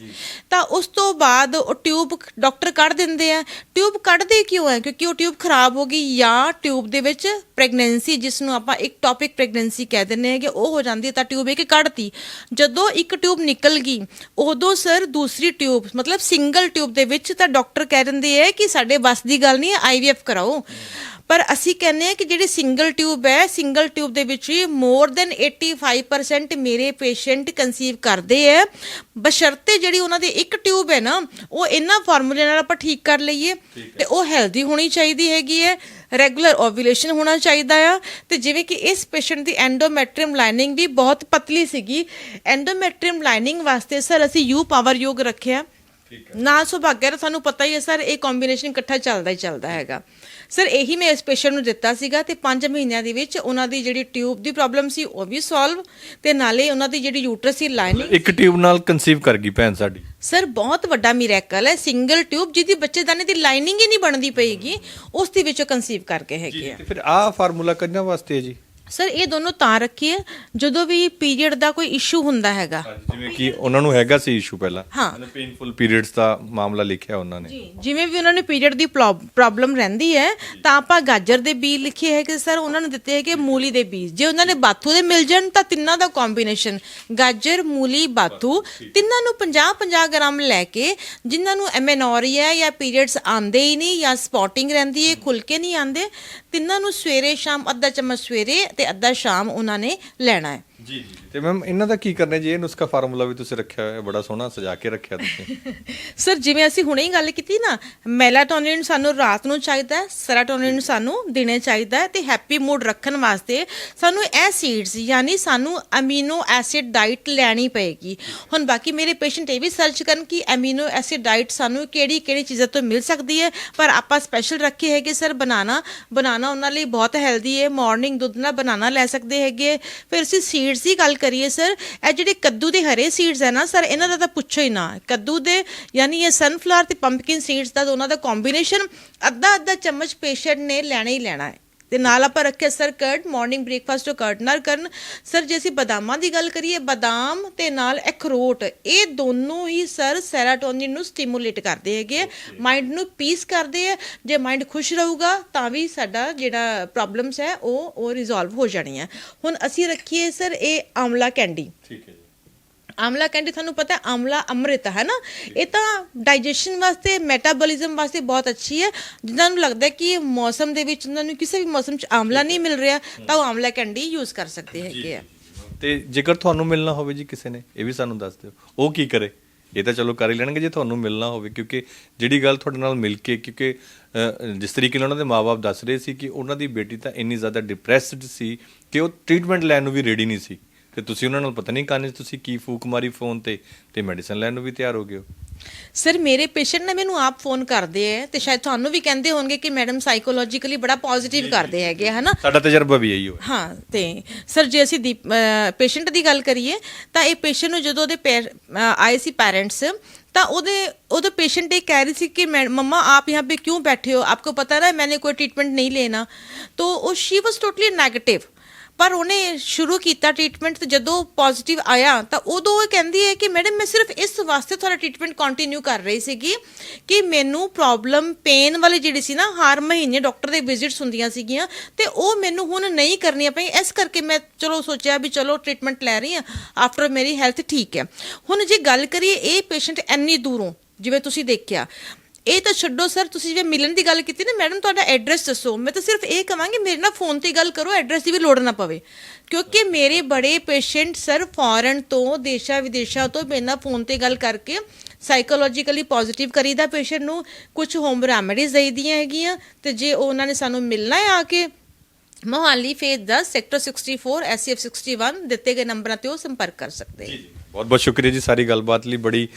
S2: ਤਾਂ ਉਸ ਤੋਂ ਬਾਅਦ ਉਹ ਟਿਊਬ ਡਾਕਟਰ ਕੱਢ ਦਿੰਦੇ ਆ। ਟਿਊਬ ਕੱਢਦੇ ਕਿਉਂ ਹੈ? ਕਿਉਂਕਿ ਉਹ ਟਿਊਬ ਖਰਾਬ ਹੋ ਗਈ ਜਾਂ ਟਿਊਬ ਦੇ ਵਿੱਚ ਪ੍ਰੈਗਨੈਂਸੀ ਜਿਸ ਨੂੰ ਆਪਾਂ ਇੱਕ ਟੌਪਿਕ ਪ੍ਰੈਗਨੈਂਸੀ ਕਹਿ ਦਿੰਦੇ ਹਾਂ ਕਿ ਉਹ ਹੋ ਜਾਂਦੀ ਹੈ ਤਾਂ ਟਿਊਬ ਇੱਕ ਕੱਢਤੀ। ਜਦੋਂ ਇੱਕ ਟਿਊਬ ਨਿਕਲ ਗਈ ਉਦੋਂ ਸਰ ਦੂਸਰੀ ਟਿਊਬ ਮਤਲਬ ਸਿੰਗਲ ਟਿਊਬ ਦੇ ਵਿੱਚ ਤਾਂ ਡਾਕਟਰ ਕਹਿ ਦਿੰਦੇ ਆ ਕਿ ਸਾਡੇ ਬਸ ਦੀ ਗੱਲ ਨਹੀਂ ਹੈ ਆਈਵੀਐਫ ਕਰਾਓ। ਪਰ ਅਸੀਂ ਕਹਿੰਦੇ ਆ ਕਿ ਜਿਹੜੀ ਸਿੰਗਲ ਟਿਊਬ ਹੈ ਸਿੰਗਲ ਟਿਊਬ ਦੇ ਵਿੱਚ ਵੀ ਮੋਰ ਦੈਨ 85% ਮੇਰੇ ਪੇਸ਼ੈਂਟ ਕਨਸੀਵ ਕਰਦੇ ਆ। ਬਸ਼ਰਤੇ ਜਿਹੜੀ ਉਹਨਾਂ ਦੀ ਇੱਕ ਟਿਊਬ ਹੈ ਨਾ ਉਹ ਇਹਨਾਂ ਫਾਰਮੂਲੇ ਨਾਲ ਆਪਾਂ ਠੀਕ ਕਰ ਲਈਏ ਤੇ ਉਹ ਹੈਲਦੀ ਹੋਣੀ ਚਾਹੀਦੀ ਹੈਗੀ ਹੈ ਰੈਗੂਲਰ ਓਵੂਲੇਸ਼ਨ ਹੋਣਾ ਚਾਹੀਦਾ ਆ। ਤੇ ਜਿਵੇਂ ਕਿ ਇਸ ਪੇਸ਼ੈਂਟ ਦੀ ਐਂਡੋਮੈਟ੍ਰੀਅਮ ਲਾਈਨਿੰਗ ਵੀ ਬਹੁਤ ਪਤਲੀ ਸੀਗੀ। ਐਂਡੋਮੈਟ੍ਰੀਅਮ ਲਾਈਨਿੰਗ ਵਾਸਤੇ ਸਰ ਅਸੀਂ ਯੂ ਪਾਵਰ ਯੋਗ ਰੱਖਿਆ। ਨਾਲ ਸੁਭਾਗਿਆ ਤਾਂ ਸਾਨੂੰ ਪਤਾ ਹੀ ਹੈ ਸਰ ਇਹ ਕੰਬੀਨੇਸ਼ਨ ਇਕੱਠਾ ਚੱਲਦਾ ਹੀ ਚੱਲਦਾ ਹੈਗਾ। ਸਰ ਇਹੀ ਮੈਂ ਇਸ ਪੇਸ਼ੈਂਟ ਨੂੰ ਦਿੱਤਾ ਸੀਗਾ ਤੇ 5 ਮਹੀਨਿਆਂ ਦੇ ਵਿੱਚ ਉਹਨਾਂ ਦੀ ਜਿਹੜੀ ਟਿਊਬ ਦੀ ਪ੍ਰੋਬਲਮ ਸੀ ਉਹ ਵੀ ਸੋਲਵ ਤੇ ਨਾਲੇ ਉਹਨਾਂ ਦੀ ਜਿਹੜੀ ਯੂਟਰਸ ਸੀ ਲਾਈਨਿੰਗ
S1: ਇੱਕ ਟਿਊਬ ਨਾਲ ਕਨਸੀਵ ਕਰ ਗਈ ਭੈਣ ਸਾਡੀ।
S2: ਸਰ ਬਹੁਤ ਵੱਡਾ ਮਿਰੈਕਲ ਹੈ। ਸਿੰਗਲ ਟਿਊਬ ਜਿਹਦੀ ਬੱਚੇਦਾਨੇ ਦੀ ਲਾਈਨਿੰਗ ਹੀ ਨਹੀਂ ਬਣਦੀ ਪਈਗੀ ਉਸ ਦੇ ਵਿੱਚੋਂ ਕਨਸੀਵ ਕਰਕੇ ਹੈਗੇ ਆ।
S1: ਤੇ ਫਿਰ ਆਹ ਫਾਰਮੂਲਾ ਕਿੰਨਾ ਵਾਸਤੇ ਹੈ ਜੀ?
S2: ਸਰ ਇਹ ਦੋਨੋਂ ਤਾਂ ਰੱਖੀਏ ਜਦੋਂ ਵੀ ਪੀਰੀਅਡ ਦਾ ਕੋਈ ਇਸ਼ੂ ਹੁੰਦਾ ਹੈਗਾ।
S1: ਜਿਵੇਂ ਕਿ ਉਹਨਾਂ ਨੂੰ ਹੈਗਾ ਸੀ ਇਸ਼ੂ ਪਹਿਲਾਂ।
S2: ਹਾਂ।
S1: ਪੇਨਫੁਲ ਪੀਰੀਅਡਸ ਦਾ ਮਾਮਲਾ ਲਿਖਿਆ ਉਹਨਾਂ ਨੇ।
S2: ਜੀ ਜਿਵੇਂ ਵੀ ਉਹਨਾਂ ਨੂੰ ਪੀਰੀਅਡ ਦੀ ਪ੍ਰੋਬਲਮ ਰਹਿੰਦੀ ਹੈ ਤਾਂ ਆਪਾਂ ਗਾਜਰ ਦੇ ਬੀਜ ਲਿਖੇ ਹੈ ਕਿ ਸਰ ਉਹਨਾਂ ਨੂੰ ਦਿੱਤੇ ਹੈ ਕਿ ਮੂਲੀ ਦੇ ਬੀਜ। ਜੇ ਉਹਨਾਂ ਨੇ ਬਾਥੂ ਦੇ ਮਿਲ ਜਾਣ ਤਾਂ ਤਿੰਨਾਂ ਦਾ ਕੰਬੀਨੇਸ਼ਨ ਗਾਜਰ ਮੂਲੀ ਬਾਥੂ ਤਿੰਨਾਂ ਨੂੰ 50 50 ਗ੍ਰਾਮ ਲੈ ਕੇ ਜਿਨ੍ਹਾਂ ਨੂੰ ਐਮੇਨੋਰੀਆ ਜਾਂ ਪੀਰੀਅਡਸ ਆਂਦੇ ਹੀ ਨਹੀਂ ਜਾਂ ਸਪੌਟਿੰਗ ਰਹਿੰਦੀ ਹੈ ਖੁੱਲ ਕੇ ਨਹੀਂ ਆਂਦੇ ਤਿੰਨਾਂ ਨੂੰ ਸਵੇਰੇ ਸ਼ਾਮ ਅੱਧਾ ਚਮਚ ਸਵੇਰੇ ਤੇ ਅੱਧਾ ਸ਼ਾਮ ਉਹਨਾਂ ਨੇ ਲੈਣਾ ਹੈ।
S1: ਜੀ ਜੀ ਤੇ ਮੈਮ ਇਹਨਾਂ ਦਾ ਕੀ ਕਰਨਾ ਜੀ ਇਹ ਨੁਸਖਾ ਫਾਰਮੂਲਾ ਵੀ ਤੁਸੀਂ ਰੱਖਿਆ ਹੋਇਆ ਹੈ, ਬੜਾ ਸੋਹਣਾ ਸਜਾ ਕੇ ਰੱਖਿਆ ਤੁਸੀਂ।
S2: ਸਰ ਜਿਵੇਂ ਅਸੀਂ ਹੁਣੇ ਹੀ ਗੱਲ ਕੀਤੀ ਨਾ ਮੈਲਾਟੋਨਿਨ ਸਾਨੂੰ ਰਾਤ ਨੂੰ ਚਾਹੀਦਾ ਹੈ ਸੈਰਾਟੋਨਿਨ ਸਾਨੂੰ ਦਿਨੇ ਚਾਹੀਦਾ ਹੈ ਤੇ ਹੈਪੀ ਮੂਡ ਰੱਖਣ ਵਾਸਤੇ ਸਾਨੂੰ ਇਹ ਸੀਡਸ ਯਾਨੀ ਸਾਨੂੰ ਅਮੀਨੋ ਐਸਿਡ ਡਾਈਟ ਲੈਣੀ ਪਏਗੀ। ਹੁਣ ਬਾਕੀ ਮੇਰੇ ਪੇਸ਼ੈਂਟ ਇਹ ਵੀ ਸਰਚ ਕਰਨ ਕਿ ਅਮੀਨੋ ਐਸਿਡ ਡਾਈਟ ਸਾਨੂੰ ਕਿਹੜੀ ਕਿਹੜੀ ਚੀਜ਼ਾਂ ਤੋਂ ਮਿਲ ਸਕਦੀ ਹੈ ਪਰ ਆਪਾਂ ਸਪੈਸ਼ਲ ਰੱਖੇ ਹੈਗੇ ਸਰ ਬਨਾਨਾ ਬਨਾਨਾ ਉਹਨਾਂ ਲਈ ਬਹੁਤ ਹੈਲਦੀ ਹੈ ਮਾਰਨਿੰਗ ਦੁੱਧ ਨਾਲ ਬਨਾਨਾ ਲੈ ਸਕਦੇ ਹੈਗੇ ਫਿਰ ਅਸੀਂ ਸੀਡਸ ਦੀ ਗੱਲ ਕਰੀਏ ਸਰ ਇਹ ਜਿਹੜੇ ਕੱਦੂ ਦੇ ਹਰੇ ਸੀਡਸ ਹੈ ਨਾ ਸਰ ਇਹਨਾਂ ਦਾ ਤਾਂ ਪੁੱਛੋ ਹੀ ਨਾ। ਕੱਦੂ ਦੇ, ਯਾਨੀ ਇਹ ਸਨਫਲਾਵਰ ਤੇ ਪੰਪਕਿਨ ਸੀਡਸ ਦਾ ਦੋਨਾਂ ਦਾ ਕੰਬੀਨੇਸ਼ਨ ਅੱਧਾ ਅੱਧਾ ਚਮਚ ਪੇਸ਼ੈਂਟ ਨੇ ਲੈਣਾ ਹੀ ਲੈਣਾ ਹੈ। ਤੇ ਨਾਲ ਆਪਾਂ ਰੱਖਿਆ ਸਰ ਕਰਡ ਮਾਰਨਿੰਗ ਬ੍ਰੇਕਫਾਸਟ ਤੋਂ ਕਰਡ ਨਾਲ ਕਰਨ। ਸਰ ਜੇ ਅਸੀਂ ਬਦਾਮਾਂ ਦੀ ਗੱਲ ਕਰੀਏ ਬਦਾਮ ਤੇ ਨਾਲ ਅਖਰੋਟ ਇਹ ਦੋਨੋਂ ਹੀ ਸਰ ਸੈਰਾਟੋਨਿਨ ਨੂੰ ਸਟਿਮੂਲੇਟ ਕਰਦੇ ਹੈਗੇ ਮਾਈਂਡ ਨੂੰ ਪੀਸ ਕਰਦੇ ਆ। ਜੇ ਮਾਈਂਡ ਖੁਸ਼ ਰਹੂਗਾ ਤਾਂ ਵੀ ਸਾਡਾ ਜਿਹੜਾ ਪ੍ਰੋਬਲਮਸ ਹੈ ਉਹ ਉਹ ਰਿਜ਼ੋਲਵ ਹੋ ਜਾਣੀ ਹੈ ਹੁਣ ਅਸੀਂ ਰੱਖੀਏ ਸਰ ਇਹ ਆਮਲਾ ਕੈਂਡੀ
S1: ਠੀਕ ਹੈ
S2: ਆਮਲਾ ਕੈਂਡੀ ਤੁਹਾਨੂੰ ਪਤਾ ਹੈ ਆਮਲਾ ਅੰਮ੍ਰਿਤ ਹੈ ਨਾ? ਇਹ ਤਾਂ ਡਾਈਜੈਸ਼ਨ ਵਾਸਤੇ ਮੈਟਾਬੋਲਿਜ਼ਮ ਵਾਸਤੇ ਬਹੁਤ ਅੱਛੀ ਹੈ। ਜਿਨ੍ਹਾਂ ਨੂੰ ਲੱਗਦਾ ਕਿ ਮੌਸਮ ਦੇ ਵਿੱਚ ਉਹਨਾਂ ਨੂੰ ਕਿਸੇ ਵੀ ਮੌਸਮ 'ਚ ਆਮਲਾ ਨਹੀਂ ਮਿਲ ਰਿਹਾ ਤਾਂ ਉਹ ਆਮਲਾ ਕੈਂਡੀ ਯੂਜ਼ ਕਰ ਸਕਦੇ ਹੈਗੇ ਆ।
S1: ਤੇ ਜੇਕਰ ਤੁਹਾਨੂੰ ਮਿਲਣਾ ਹੋਵੇ ਜੀ ਕਿਸੇ ਨੇ ਇਹ ਵੀ ਸਾਨੂੰ ਦੱਸ ਦਿਓ। ਉਹ ਕੀ ਕਰੇ? ਇਹ ਤਾਂ ਚਲੋ ਕਰ ਹੀ ਲੈਣਗੇ ਜੇ ਤੁਹਾਨੂੰ ਮਿਲਣਾ ਹੋਵੇ ਕਿਉਂਕਿ ਜਿਹੜੀ ਗੱਲ ਤੁਹਾਡੇ ਨਾਲ ਮਿਲ ਕੇ ਕਿਉਂਕਿ ਜਿਸ ਤਰੀਕੇ ਨਾਲ ਉਹਨਾਂ ਦੇ ਮਾਪੇ ਦੱਸ ਰਹੇ ਸੀ ਕਿ ਉਹਨਾਂ ਦੀ ਬੇਟੀ ਤਾਂ ਇੰਨੀ ਜ਼ਿਆਦਾ ਡਿਪਰੈਸਡ ਸੀ ਕਿ ਉਹ ਟ੍ਰੀਟਮੈਂਟ ਲੈਣ ਨੂੰ ਵੀ ਰੈਡੀ ਨਹੀਂ ਸੀ। ਤੇ ਤੁਸੀਂ ਉਹਨਾਂ ਨਾਲ ਪਤਾ ਨਹੀਂ ਕੰਨ ਤੁਸੀਂ ਕੀ ਫੂਕ ਮਾਰੀ ਫੋਨ ਤੇ ਤੇ ਮੈਡੀਸਨ ਲੈਣ ਨੂੰ ਵੀ ਤਿਆਰ ਹੋ ਗਏ
S2: ਸਰ ਮੇਰੇ ਪੇਸ਼ੈਂਟ ਨੇ ਮੈਨੂੰ ਆਪ ਫੋਨ ਕਰਦੇ ਐ ਤੇ ਸ਼ਾਇਦ ਤੁਹਾਨੂੰ ਵੀ ਕਹਿੰਦੇ ਹੋਣਗੇ ਕਿ ਮੈਡਮ ਸਾਈਕੋਲੋਜੀਕਲੀ ਬੜਾ ਪੋਜ਼ਿਟਿਵ ਕਰਦੇ ਹੈਗੇ ਹਨਾ?
S1: ਸਾਡਾ ਤਜਰਬਾ ਵੀ ਇਹੀ ਹੋਇਆ।
S2: ਹਾਂ ਤੇ ਸਰ ਜੇ ਅਸੀਂ ਪੇਸ਼ੈਂਟ ਦੀ ਗੱਲ ਕਰੀਏ ਤਾਂ ਇਹ ਪੇਸ਼ੈਂਟ ਨੂੰ ਜਦੋਂ ਉਹਦੇ ਆਏ ਸੀ ਪੈਰੈਂਟਸ ਤਾਂ ਉਹਦੇ ਉਹਦੇ ਪੇਸ਼ੈਂਟ ਇਹ ਕਹਿ ਰਹੀ ਸੀ ਕਿ ਮम्मा आप यहाँ पे क्यों बैठे हो आपको पता ना मैंने कोई ट्रीटमेंट नहीं लेना तो वो शी वाज टोटली नेगेटिव ਪਰ ਉਹਨੇ ਸ਼ੁਰੂ ਕੀਤਾ ਟ੍ਰੀਟਮੈਂਟ ਤੇ ਜਦੋਂ ਪੋਜ਼ਿਟਿਵ ਆਇਆ ਤਾਂ ਉਦੋਂ ਉਹ ਕਹਿੰਦੀ ਹੈ ਕਿ ਮੈਡਮ ਮੈਂ ਸਿਰਫ ਇਸ ਵਾਸਤੇ ਤੁਹਾਡਾ ਟ੍ਰੀਟਮੈਂਟ ਕੰਟੀਨਿਊ ਕਰ ਰਹੀ ਸੀਗੀ ਕਿ ਮੈਨੂੰ ਪ੍ਰੋਬਲਮ ਪੇਨ ਵਾਲੀ ਜਿਹੜੀ ਸੀ ਨਾ, ਹਰ ਮਹੀਨੇ ਡਾਕਟਰ ਦੇ ਵਿਜ਼ਿਟਸ ਹੁੰਦੀਆਂ ਸੀਗੀਆਂ ਤੇ ਉਹ ਮੈਨੂੰ ਹੁਣ ਨਹੀਂ ਕਰਨੀਆਂ ਪਈ ਇਸ ਕਰਕੇ ਮੈਂ ਚਲੋ ਸੋਚਿਆ ਵੀ ਚਲੋ ਟ੍ਰੀਟਮੈਂਟ ਲੈ ਰਹੀ ਹਾਂ। ਆਫਟਰ ਮੇਰੀ ਹੈਲਥ ਠੀਕ ਹੈ। ਹੁਣ ਜੇ ਗੱਲ ਕਰੀਏ ਇਹ ਪੇਸ਼ੈਂਟ ਇੰਨੀ ਦੂਰੋਂ, ਜਿਵੇਂ ਤੁਸੀਂ ਦੇਖਿਆ ਇਹ ਤਾਂ ਛੱਡੋ ਸਰ, ਤੁਸੀਂ ਜਿਵੇਂ ਮਿਲਣ ਦੀ ਗੱਲ ਕੀਤੀ ਨਾ, ਮੈਡਮ ਤੁਹਾਡਾ ਐਡਰੈਸ ਦੱਸੋ। ਮੈਂ ਤਾਂ ਸਿਰਫ ਇਹ ਕਹਾਂਗੀ ਮੇਰੇ ਨਾਲ ਫੋਨ ਤੇ ਗੱਲ ਕਰੋ ਐਡਰੈਸ ਦੀ ਵੀ ਲੋੜ ਨਾ ਪਵੇ। ਕਿਉਂਕਿ ਮੇਰੇ ਬੜੇ ਪੇਸ਼ੈਂਟ ਸਰ ਫੋਰਨ ਤੋਂ, ਦੇਸ਼ਾਂ ਵਿਦੇਸ਼ਾਂ ਤੋਂ ਮੇਰੇ ਨਾਲ ਫੋਨ ਤੇ ਗੱਲ ਕਰਕੇ ਸਾਈਕੋਲੋਜੀਕਲੀ ਪੋਜ਼ਿਟਿਵ ਕਰੀਦਾ ਪੇਸ਼ੈਂਟ ਨੂੰ। ਕੁਝ ਹੋਮ ਰੈਮੇਡੀਜ਼ ਦੇਈਦੀਆਂ ਹੈਗੀਆਂ ਤੇ ਜੇ ਉਹਨਾਂ ਨੇ ਸਾਨੂੰ ਮਿਲਣਾ ਹੈ ਆ ਕੇ, ਮੋਹਾਲੀ ਫੇਜ਼ 10 ਸੈਕਟਰ 64 ਐਸਸੀਐਫ 61 ਦਿੱਤੇ ਗਏ ਨੰਬਰਾਂ ਤੇ ਉਹ ਸੰਪਰਕ ਕਰ ਸਕਦੇ। ਹੈ
S1: ਬਹੁਤ ਬਹੁਤ ਸ਼ੁਕਰੀਆ ਜੀ ਸਾਰੀ ਗੱਲਬਾਤ ਲਈ। ਬੜੀ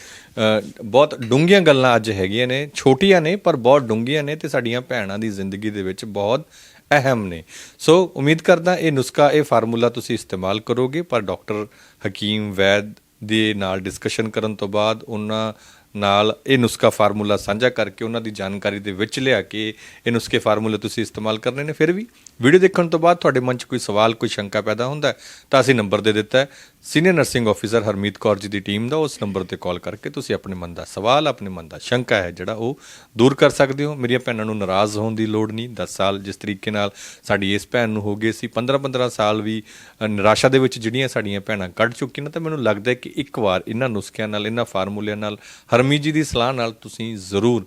S1: ਅ, ਬਹੁਤ ਡੂੰਘੀਆਂ ਗੱਲਾਂ ਅੱਜ ਹੈਗੀਆਂ ਨੇ। ਛੋਟੀਆਂ ਨੇ ਪਰ ਬਹੁਤ ਡੂੰਘੀਆਂ ਨੇ ਤੇ ਸਾਡੀਆਂ ਭੈਣਾਂ ਦੀ ਜ਼ਿੰਦਗੀ ਦੇ ਵਿੱਚ ਬਹੁਤ ਅਹਿਮ ਨੇ। ਸੋ ਉਮੀਦ ਕਰਦਾ ਇਹ ਨੁਸਖਾ ਇਹ ਫਾਰਮੂਲਾ ਤੁਸੀਂ ਇਸਤੇਮਾਲ ਕਰੋਗੇ ਪਰ ਡਾਕਟਰ ਹਕੀਮ ਵੈਦ ਦੇ ਨਾਲ ਡਿਸਕਸ਼ਨ ਕਰਨ ਤੋਂ ਬਾਅਦ ਉਹਨਾਂ ਨਾਲ ਇਹ ਨੁਸਖਾ ਫਾਰਮੂਲਾ ਸਾਂਝਾ ਕਰਕੇ ਉਹਨਾਂ ਦੀ ਜਾਣਕਾਰੀ ਦੇ ਵਿੱਚ ਲਿਆ ਕੇ ਇਹ ਨੁਸਖੇ ਫਾਰਮੂਲੇ ਤੁਸੀਂ ਇਸਤੇਮਾਲ ਕਰਨੇ ਨੇ, ਫਿਰ ਵੀ ਵੀਡੀਓ ਦੇਖਣ ਤੋਂ ਬਾਅਦ ਤੁਹਾਡੇ ਮਨ 'ਚ ਕੋਈ ਸਵਾਲ, ਕੋਈ ਸ਼ੰਕਾ ਪੈਦਾ ਹੁੰਦਾ ਤਾਂ ਅਸੀਂ ਨੰਬਰ ਦੇ ਦਿੱਤਾ ਹੈ। Senior nursing officer Harmeet Kaur ji ਦੀ ਟੀਮ ਦਾ ਉਸ ਨੰਬਰ ਤੇ ਕਾਲ ਕਰਕੇ ਤੁਸੀਂ ਆਪਣੇ ਮਨ ਦਾ ਸਵਾਲ, ਆਪਣੇ ਮਨ ਦਾ ਸ਼ੰਕਾ ਹੈ ਜਿਹੜਾ ਉਹ ਦੂਰ ਕਰ ਸਕਦੇ ਹੋ। ਮੇਰੀਆਂ ਭੈਣਾਂ ਨੂੰ ਨਾਰਾਜ਼ ਹੋਣ ਦੀ ਲੋੜ ਨਹੀਂ। 10 ਸਾਲ ਜਿਸ ਤਰੀਕੇ ਨਾਲ ਸਾਡੀ ਇਸ ਭੈਣ ਨੂੰ ਹੋ ਗਏ ਸੀ 15-15 ਸਾਲ ਵੀ ਨਿਰਾਸ਼ਾ ਦੇ ਵਿੱਚ ਜਿਹੜੀਆਂ ਸਾਡੀਆਂ ਭੈਣਾਂ ਕੱਢ ਚੁੱਕੀਆਂ ਨੇ, ਤਾਂ ਮੈਨੂੰ ਲੱਗਦਾ ਹੈ ਕਿ ਇੱਕ ਵਾਰ ਇਹਨਾਂ ਨੁਸਖਿਆਂ ਨਾਲ, ਇਹਨਾਂ ਫਾਰਮੂਲਿਆਂ ਨਾਲ ਹਰ ਹਰਮੀਤ ਜੀ ਦੀ ਸਲਾਹ ਨਾਲ ਤੁਸੀਂ ਜ਼ਰੂਰ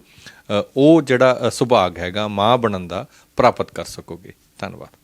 S1: ਉਹ ਜਿਹੜਾ ਸੁਭਾਗ ਹੈਗਾ, ਮਾਂ ਬਣਨ ਦਾ ਪ੍ਰਾਪਤ ਕਰ ਸਕੋਗੇ। ਧੰਨਵਾਦ।